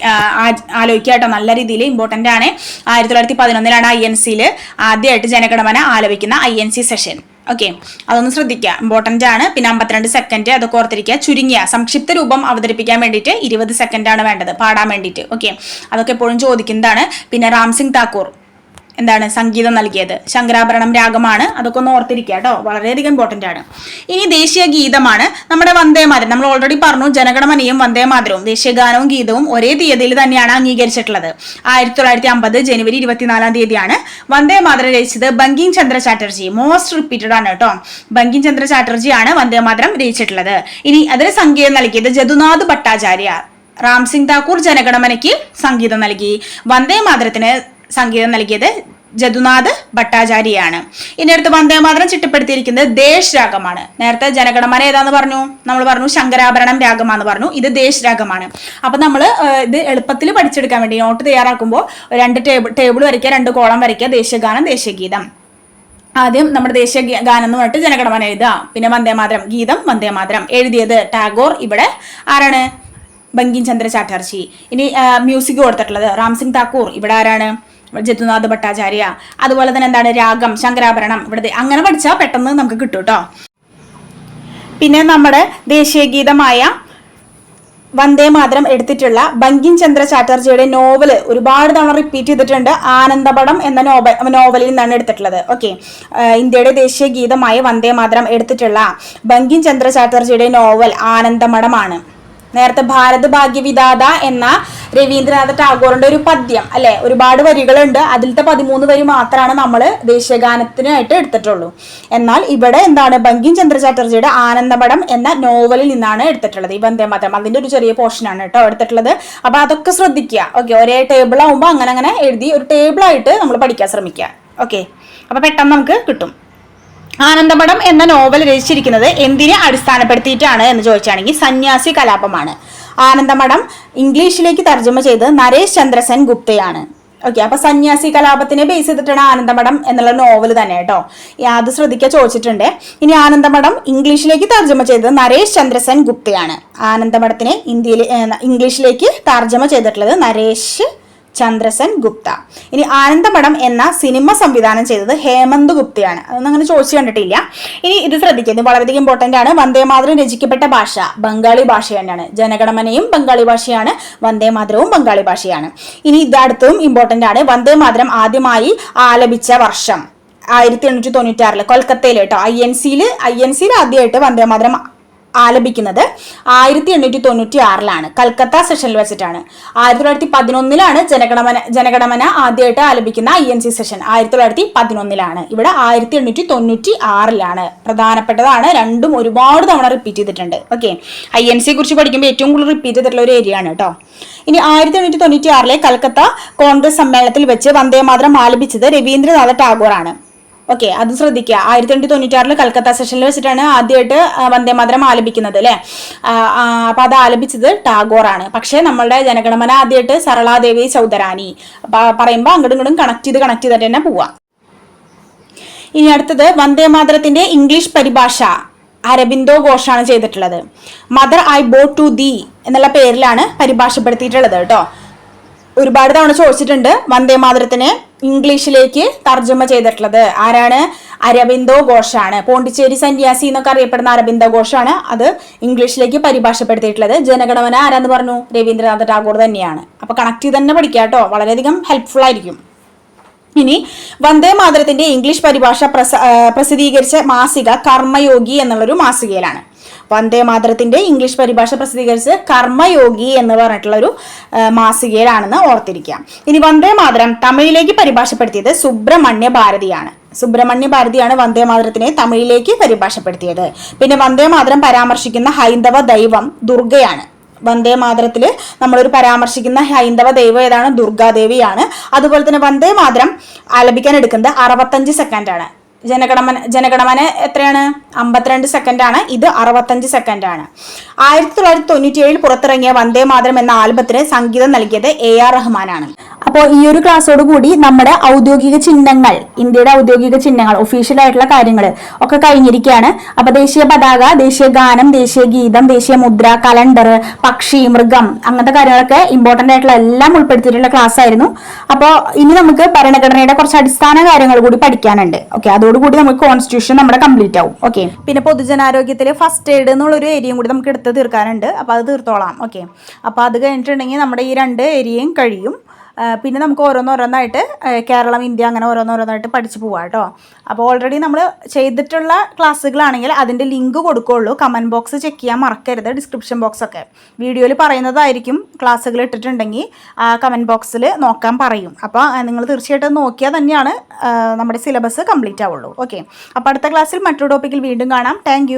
ആലോചിക്കുക കേട്ടോ. നല്ല രീതിയിൽ ഇമ്പോർട്ടന്റ് ആണ്. ആയിരത്തി തൊള്ളായിരത്തി പതിനൊന്നിലാണ് ഐ എൻ സിയിൽ ആദ്യമായിട്ട് ജനഗണമന ആലോചിക്കുന്ന I N C session okay അതൊന്ന് ശ്രദ്ധിക്കുക ഇമ്പോർട്ടന്റ് ആണ്. പിന്നെ അമ്പത്തിരണ്ട് സെക്കൻഡ് അതൊക്കെ ഓർത്തിരിക്കുക ചുരുങ്ങിയ സംക്ഷിപ്ത രൂപം അവതരിപ്പിക്കാൻ വേണ്ടിയിട്ട് ഇരുപത് സെക്കൻഡ് ആണ് വേണ്ടത്. പാടാൻ വേണ്ടിയിട്ട്. ഓക്കെ അതൊക്കെ എപ്പോഴും ചോദിക്കുന്നതാണ്. പിന്നെ റാംസിംഗ് താക്കൂർ. എന്താണ് സംഗീതം നൽകിയത്? ശങ്കരാഭരണം രാഗമാണ്. അതൊക്കെ ഒന്ന് ഓർത്തിരിക്കുക കേട്ടോ. വളരെയധികം ഇമ്പോർട്ടന്റ് ആണ്. ഇനി ദേശീയ ഗീതമാണ് നമ്മുടെ വന്ദേ മാതരം. നമ്മൾ ഓൾറെഡി പറഞ്ഞു ജനഗണമനയും വന്ദേ മാതരവും. ദേശീയ ഗാനവും ഗീതവും ഒരേ തീയതിയിൽ തന്നെയാണ് അംഗീകരിച്ചിട്ടുള്ളത്. ആയിരത്തി തൊള്ളായിരത്തി അമ്പത് ജനുവരി ഇരുപത്തിനാലാം തീയതിയാണ് വന്ദേ മാതരം രചിച്ചത് ബങ്കിം ചന്ദ്ര ചാറ്റർജി. മോസ്റ്റ് റിപ്പീറ്റഡ് ആണ് കേട്ടോ. ബങ്കിം ചന്ദ്ര ചാറ്റർജി ആണ് രചിച്ചിട്ടുള്ളത്. ഇനി അതിന് സംഗീതം നൽകിയത് ജദുനാഥ് ഭട്ടാചാര്യ. റാം സിംഗ് താക്കൂർ ജനഗണമനയ്ക്ക് സംഗീതം നൽകി. വന്ദേ മാതരത്തിന് സംഗീതം നൽകിയത് ജദുനാഥ് ഭട്ടാചാര്യയാണ്. ഇനി അടുത്ത് വന്ദേമാതരം ചിട്ടപ്പെടുത്തിയിരിക്കുന്നത് ദേശ് രാഗമാണ്. നേരത്തെ ജനഗണമന ഏതാന്ന് പറഞ്ഞു? നമ്മൾ പറഞ്ഞു ശങ്കരാഭരണം രാഗമാന്ന് പറഞ്ഞു. ഇത് ദേശ് രാഗമാണ്. അപ്പൊ നമ്മൾ ഇത് എളുപ്പത്തിൽ പഠിച്ചെടുക്കാൻ വേണ്ടി നോട്ട് തയ്യാറാക്കുമ്പോൾ രണ്ട് ടേബിൾ ടേബിൾ വരയ്ക്കുക രണ്ട് കോളം വരയ്ക്കുക ദേശീയഗാനം ദേശീയഗീതം ആദ്യം നമ്മുടെ ദേശീയ ഗാനം എന്ന് പറഞ്ഞിട്ട് ജനഗണമന എഴുതുക. പിന്നെ വന്ദേമാതരം ഗീതം വന്ദേമാതരം എഴുതിയത് ടാഗോർ ഇവിടെ ആരാണ്? ബങ്കിം ചന്ദ്ര ചാറ്റർജി ഇനി മ്യൂസിക് കൊടുത്തിട്ടുള്ളത്. റാംസിംഗ് താക്കൂർ ഇവിടെ ആരാണ്? ജതുനാഥ് ഭട്ടാചാര്യ. അതുപോലെ തന്നെ എന്താണ് രാഗം ശങ്കരാഭരണം ഇവിടെ അങ്ങനെ പഠിച്ചാൽ പെട്ടെന്ന് നമുക്ക് കിട്ടും കേട്ടോ പിന്നെ നമ്മുടെ ദേശീയ ഗീതമായ വന്ദേ മാതരം എടുത്തിട്ടുള്ള ബങ്കിം ചന്ദ്ര ചാറ്റർജിയുടെ നോവൽ ഒരുപാട് തവണ റിപ്പീറ്റ് ചെയ്തിട്ടുണ്ട്. ആനന്ദപടം എന്ന നോവൽ നോവലിൽ നിന്നാണ് എടുത്തിട്ടുള്ളത്. ഓക്കെ ഇന്ത്യയുടെ ദേശീയ ഗീതമായ വന്ദേ മാതരം എടുത്തിട്ടുള്ള ബങ്കിം ചന്ദ്ര ചാറ്റർജിയുടെ നോവൽ ആനന്ദമടമാണ് നേരത്തെ ഭാരത് ഭാഗ്യവിദാത എന്ന രവീന്ദ്രനാഥ ടാഗോറിന്റെ ഒരു പദ്യം അല്ലെ? ഒരുപാട് വരികളുണ്ട്. അതിലത്തെ പതിമൂന്ന് വരി മാത്രമാണ് നമ്മൾ ദേശീയഗാനത്തിനായിട്ട് എടുത്തിട്ടുള്ളൂ. എന്നാൽ ഇവിടെ എന്താണ്? ബങ്കിം ചന്ദ്ര ചാറ്റർജിയുടെ ആനന്ദമഠം എന്ന നോവലിൽ നിന്നാണ് എടുത്തിട്ടുള്ളത്. ഈ വന്ദേ മാതരം അതിന്റെ ഒരു ചെറിയ പോർഷനാണ് കേട്ടോ എടുത്തിട്ടുള്ളത്. അപ്പൊ അതൊക്കെ ശ്രദ്ധിക്കുക. ഓക്കെ ഒരേ ടേബിൾ ആവുമ്പോൾ അങ്ങനെ അങ്ങനെ എഴുതി ഒരു ടേബിളായിട്ട് നമ്മൾ പഠിക്കാൻ ശ്രമിക്കുക. ഓക്കെ അപ്പൊ പെട്ടെന്ന് നമുക്ക് കിട്ടും. ആനന്ദമഠം എന്ന നോവൽ രചിച്ചിരിക്കുന്നത് എന്തിനെ അടിസ്ഥാനപ്പെടുത്തിയിട്ടാണ് എന്ന് ചോദിച്ചാണെങ്കിൽ സന്യാസി കലാപമാണ്. ആനന്ദമഠം ഇംഗ്ലീഷിലേക്ക് തർജമ ചെയ്ത് നരേഷ് ചന്ദ്രസൻ ഗുപ്തയാണ്. ഓക്കെ അപ്പൊ സന്യാസി കലാപത്തിനെ ബേസ് ചെയ്തിട്ടാണ് ആനന്ദമഠം എന്നുള്ള നോവൽ തന്നെ കേട്ടോ. അത് ശ്രദ്ധിക്കുക ചോദിച്ചിട്ടുണ്ട്. ഇനി ആനന്ദമഠം ഇംഗ്ലീഷിലേക്ക് തർജമ ചെയ്തത് നരേഷ് ചന്ദ്രസെൻ ഗുപ്തയാണ്. ആനന്ദമഠത്തിനെ ഇന്ത്യയിൽ ഇംഗ്ലീഷിലേക്ക് തർജമ ചെയ്തിട്ടുള്ളത് നരേഷ് ചന്ദ്രസൻ ഗുപ്ത. ഇനി ആനന്ദമഠം എന്ന സിനിമ സംവിധാനം ചെയ്തത് ഹേമന്ത് ഗുപ്തയാണ്. അതൊന്നും അങ്ങനെ ചോദിച്ചു കണ്ടിട്ടില്ല. ഇനി ഇത് ശ്രദ്ധിക്കുക ഇത് വളരെയധികം ഇമ്പോർട്ടന്റ് ആണ്. വന്ദേമാതരം രചിക്കപ്പെട്ട ഭാഷ ബംഗാളി ഭാഷ തന്നെയാണ്. ജനഗണമനയും ബംഗാളി ഭാഷയാണ്. വന്ദേമാതരവും ബംഗാളി ഭാഷയാണ്. ഇനി ഇത് അടുത്തതും ഇമ്പോർട്ടന്റ് ആണ്. വന്ദേമാതരം ആദ്യമായി ആലപിച്ച വർഷം ആയിരത്തി എണ്ണൂറ്റി തൊണ്ണൂറ്റി ആറിൽ കൊൽക്കത്തയിൽ കേട്ടോ ഐ എൻ സിയിൽ ഐ എൻ സിയിൽ ആദ്യമായിട്ട് വന്ദേമാതരം ആലപിക്കുന്നത് ആയിരത്തി എണ്ണൂറ്റി തൊണ്ണൂറ്റി ആറിലാണ് കൽക്കത്ത സെഷനിൽ വെച്ചിട്ടാണ്. ആയിരത്തി തൊള്ളായിരത്തി പതിനൊന്നിലാണ് ജനഗണമന ജനഗണമന ആദ്യമായിട്ട് ആലപിക്കുന്ന ഐ എൻ സി സെഷൻ. ആയിരത്തി തൊള്ളായിരത്തി പതിനൊന്നിലാണ് ഇവിടെ ആയിരത്തി എണ്ണൂറ്റി തൊണ്ണൂറ്റി ആറിലാണ് പ്രധാനപ്പെട്ടതാണ് രണ്ടും ഒരുപാട് തവണ റിപ്പീറ്റ് ചെയ്തിട്ടുണ്ട്. ഓക്കെ ഐ എൻ സിയെ കുറിച്ച് പഠിക്കുമ്പോൾ ഏറ്റവും കൂടുതൽ റിപ്പീറ്റ് ചെയ്തിട്ടുള്ള ഒരു ഏരിയ ആണ് കേട്ടോ ഇനി ആയിരത്തി എണ്ണൂറ്റി തൊണ്ണൂറ്റി ആറിലെ കൽക്കത്ത കോൺഗ്രസ് സമ്മേളനത്തിൽ വെച്ച് വന്ദേമാതരം ആലപിച്ചത് രവീന്ദ്രനാഥ ആണ് ഓക്കെ അത് ശ്രദ്ധിക്കുക. ആയിരത്തി തൊണ്ണൂറ്റി തൊണ്ണൂറ്റാറിൽ കൽക്കത്ത സെഷനിൽ വെച്ചിട്ടാണ് ആദ്യമായിട്ട് വന്ദേമാതരം ആലപിക്കുന്നത് അല്ലേ അപ്പം അത് ആലപിച്ചത് ടാഗോറാണ്. പക്ഷേ നമ്മളുടെ ജനഗണമന ആദ്യമായിട്ട് സരളാദേവി ചൗധരാനി പറയുമ്പോൾ അങ്ങോട്ടും ഇങ്ങോട്ടും കണക്ട് ചെയ്ത് കണക്ട് ചെയ്തിട്ട് തന്നെ പോവാം. ഇനി അടുത്തത് വന്ദേമാതരത്തിന്റെ ഇംഗ്ലീഷ് പരിഭാഷ അരബിന്ദോ ഘോഷാണ് ചെയ്തിട്ടുള്ളത്. Mother I bow to the എന്നുള്ള പേരിലാണ് പരിഭാഷപ്പെടുത്തിയിട്ടുള്ളത് കേട്ടോ. ഒരുപാട് തവണ ചോദിച്ചിട്ടുണ്ട് വന്ദേ മാതരത്തിന് ഇംഗ്ലീഷിലേക്ക് തർജമ ചെയ്തിട്ടുള്ളത്. ആരാണ്? അരവിന്ദോ ഘോഷാണ്. പോണ്ടിച്ചേരി സന്യാസി എന്നൊക്കെ അറിയപ്പെടുന്ന അരവിന്ദോ ഘോഷാണ് അത് ഇംഗ്ലീഷിലേക്ക് പരിഭാഷപ്പെടുത്തിയിട്ടുള്ളത്. ജനഗണമന ആരാന്ന് പറഞ്ഞു? രവീന്ദ്രനാഥ ടാഗോർ തന്നെയാണ്. അപ്പൊ കണക്ട് ചെയ്ത് തന്നെ പഠിക്കാം കേട്ടോ. വളരെയധികം ഹെൽപ്ഫുൾ ആയിരിക്കും. ഇനി വന്ദേ മാതരത്തിന്റെ ഇംഗ്ലീഷ് പരിഭാഷ പ്രസ പ്രസിദ്ധീകരിച്ച മാസിക കർമ്മയോഗി എന്നുള്ളൊരു മാസികയിലാണ്. വന്ദേ മാതരത്തിന്റെ ഇംഗ്ലീഷ് പരിഭാഷ പ്രസിദ്ധീകരിച്ച് കർമ്മയോഗി എന്ന് പറഞ്ഞിട്ടുള്ള ഒരു മാസികയിലാണെന്ന് ഓർത്തിരിക്കാം ഇനി വന്ദേ മാതരം തമിഴിലേക്ക് പരിഭാഷപ്പെടുത്തിയത് സുബ്രഹ്മണ്യ ഭാരതിയാണ്. സുബ്രഹ്മണ്യ ഭാരതിയാണ് വന്ദേ മാതരത്തിനെ തമിഴിലേക്ക് പരിഭാഷപ്പെടുത്തിയത്. പിന്നെ വന്ദേ മാതരം പരാമർശിക്കുന്ന ഹൈന്ദവ ദൈവം ദുർഗയാണ്. വന്ദേ മാതരത്തിൽ നമ്മളൊരു പരാമർശിക്കുന്ന ഹൈന്ദവ ദൈവം ഏതാണ്? ദുർഗാദേവിയാണ്. അതുപോലെ തന്നെ വന്ദേ മാതരം ആലപിക്കാൻ എടുക്കുന്നത് അറുപത്തഞ്ച് സെക്കൻഡാണ്. ജനഗണമന ജനഗണമന എത്രയാണ്? അമ്പത്തിരണ്ട് സെക്കൻഡാണ്. ഇത് അറുപത്തഞ്ച് സെക്കൻഡാണ്. ആയിരത്തി തൊള്ളായിരത്തി തൊണ്ണൂറ്റി ഏഴിൽ പുറത്തിറങ്ങിയ വന്ദേ മാതരം എന്ന ആൽബത്തിന് സംഗീതം നൽകിയത് എ ആർ റഹ്മാനാണ്. അപ്പോൾ ഈ ഒരു ക്ലാസ്സോട് കൂടി നമ്മുടെ ഔദ്യോഗിക ചിഹ്നങ്ങൾ ഇന്ത്യയുടെ ഔദ്യോഗിക ചിഹ്നങ്ങൾ ഒഫീഷ്യൽ ആയിട്ടുള്ള കാര്യങ്ങൾ ഒക്കെ കഴിഞ്ഞിരിക്കുകയാണ് അപ്പോൾ ദേശീയ പതാക ദേശീയ ഗാനം ദേശീയ ഗീതം ദേശീയ മുദ്ര കലണ്ടർ പക്ഷി മൃഗം അങ്ങനത്തെ കാര്യങ്ങളൊക്കെ ഇമ്പോർട്ടന്റ് ആയിട്ടുള്ള എല്ലാം ഉൾപ്പെടുത്തിയിട്ടുള്ള ക്ലാസ് ആയിരുന്നു അപ്പോൾ ഇനി നമുക്ക് ഭരണഘടനയുടെ കുറച്ച് അടിസ്ഥാന കാര്യങ്ങൾ കൂടി പഠിക്കാനുണ്ട്. ഓക്കെ അതോടുകൂടി നമുക്ക് കോൺസ്റ്റിറ്റ്യൂഷൻ നമ്മുടെ കംപ്ലീറ്റ് ആവും. ഓക്കെ പിന്നെ പൊതുജനാരോഗ്യത്തിൽ ഫസ്റ്റ് എയ്ഡ് എന്നുള്ളൊരു ഏരിയയും കൂടി നമുക്ക് എടുത്ത് തീർക്കാനുണ്ട്. അപ്പോൾ അത് തീർത്തോളാം. ഓക്കെ അപ്പോൾ അത് കഴിഞ്ഞിട്ടുണ്ടെങ്കിൽ നമ്മുടെ ഈ രണ്ട് ഏരിയയും കഴിയും. പിന്നെ നമുക്ക് ഓരോന്നോരോന്നായിട്ട് കേരളം ഇന്ത്യ അങ്ങനെ ഓരോന്നോരോന്നായിട്ട് പഠിച്ചു പോവാം കേട്ടോ അപ്പോൾ ഓൾറെഡി നമ്മൾ ചെയ്തിട്ടുള്ള ക്ലാസ്സുകളാണെങ്കിൽ അതിന്റെ ലിങ്ക് കൊടുക്കുകയുള്ളൂ കമന്റ് ബോക്സ് ചെക്ക് ചെയ്യാൻ മറക്കരുത്. ഡിസ്ക്രിപ്ഷൻ ബോക്സ് ഒക്കെ. വീഡിയോയിൽ പറയുന്നതായിരിക്കും ക്ലാസ്സുകൾ ഇട്ടിട്ടുണ്ടെങ്കിൽ ആ കമന്റ് ബോക്സിൽ നോക്കാൻ പറയും. അപ്പോൾ നിങ്ങൾ തീർച്ചയായിട്ടും നോക്കിയാൽ തന്നെയാണ് നമ്മുടെ സിലബസ് കംപ്ലീറ്റ് ആവുള്ളൂ. ഓക്കെ അപ്പോൾ അടുത്ത ക്ലാസ്സിൽ മറ്റൊരു ടോപ്പിക്കിൽ വീണ്ടും കാണാം. താങ്ക്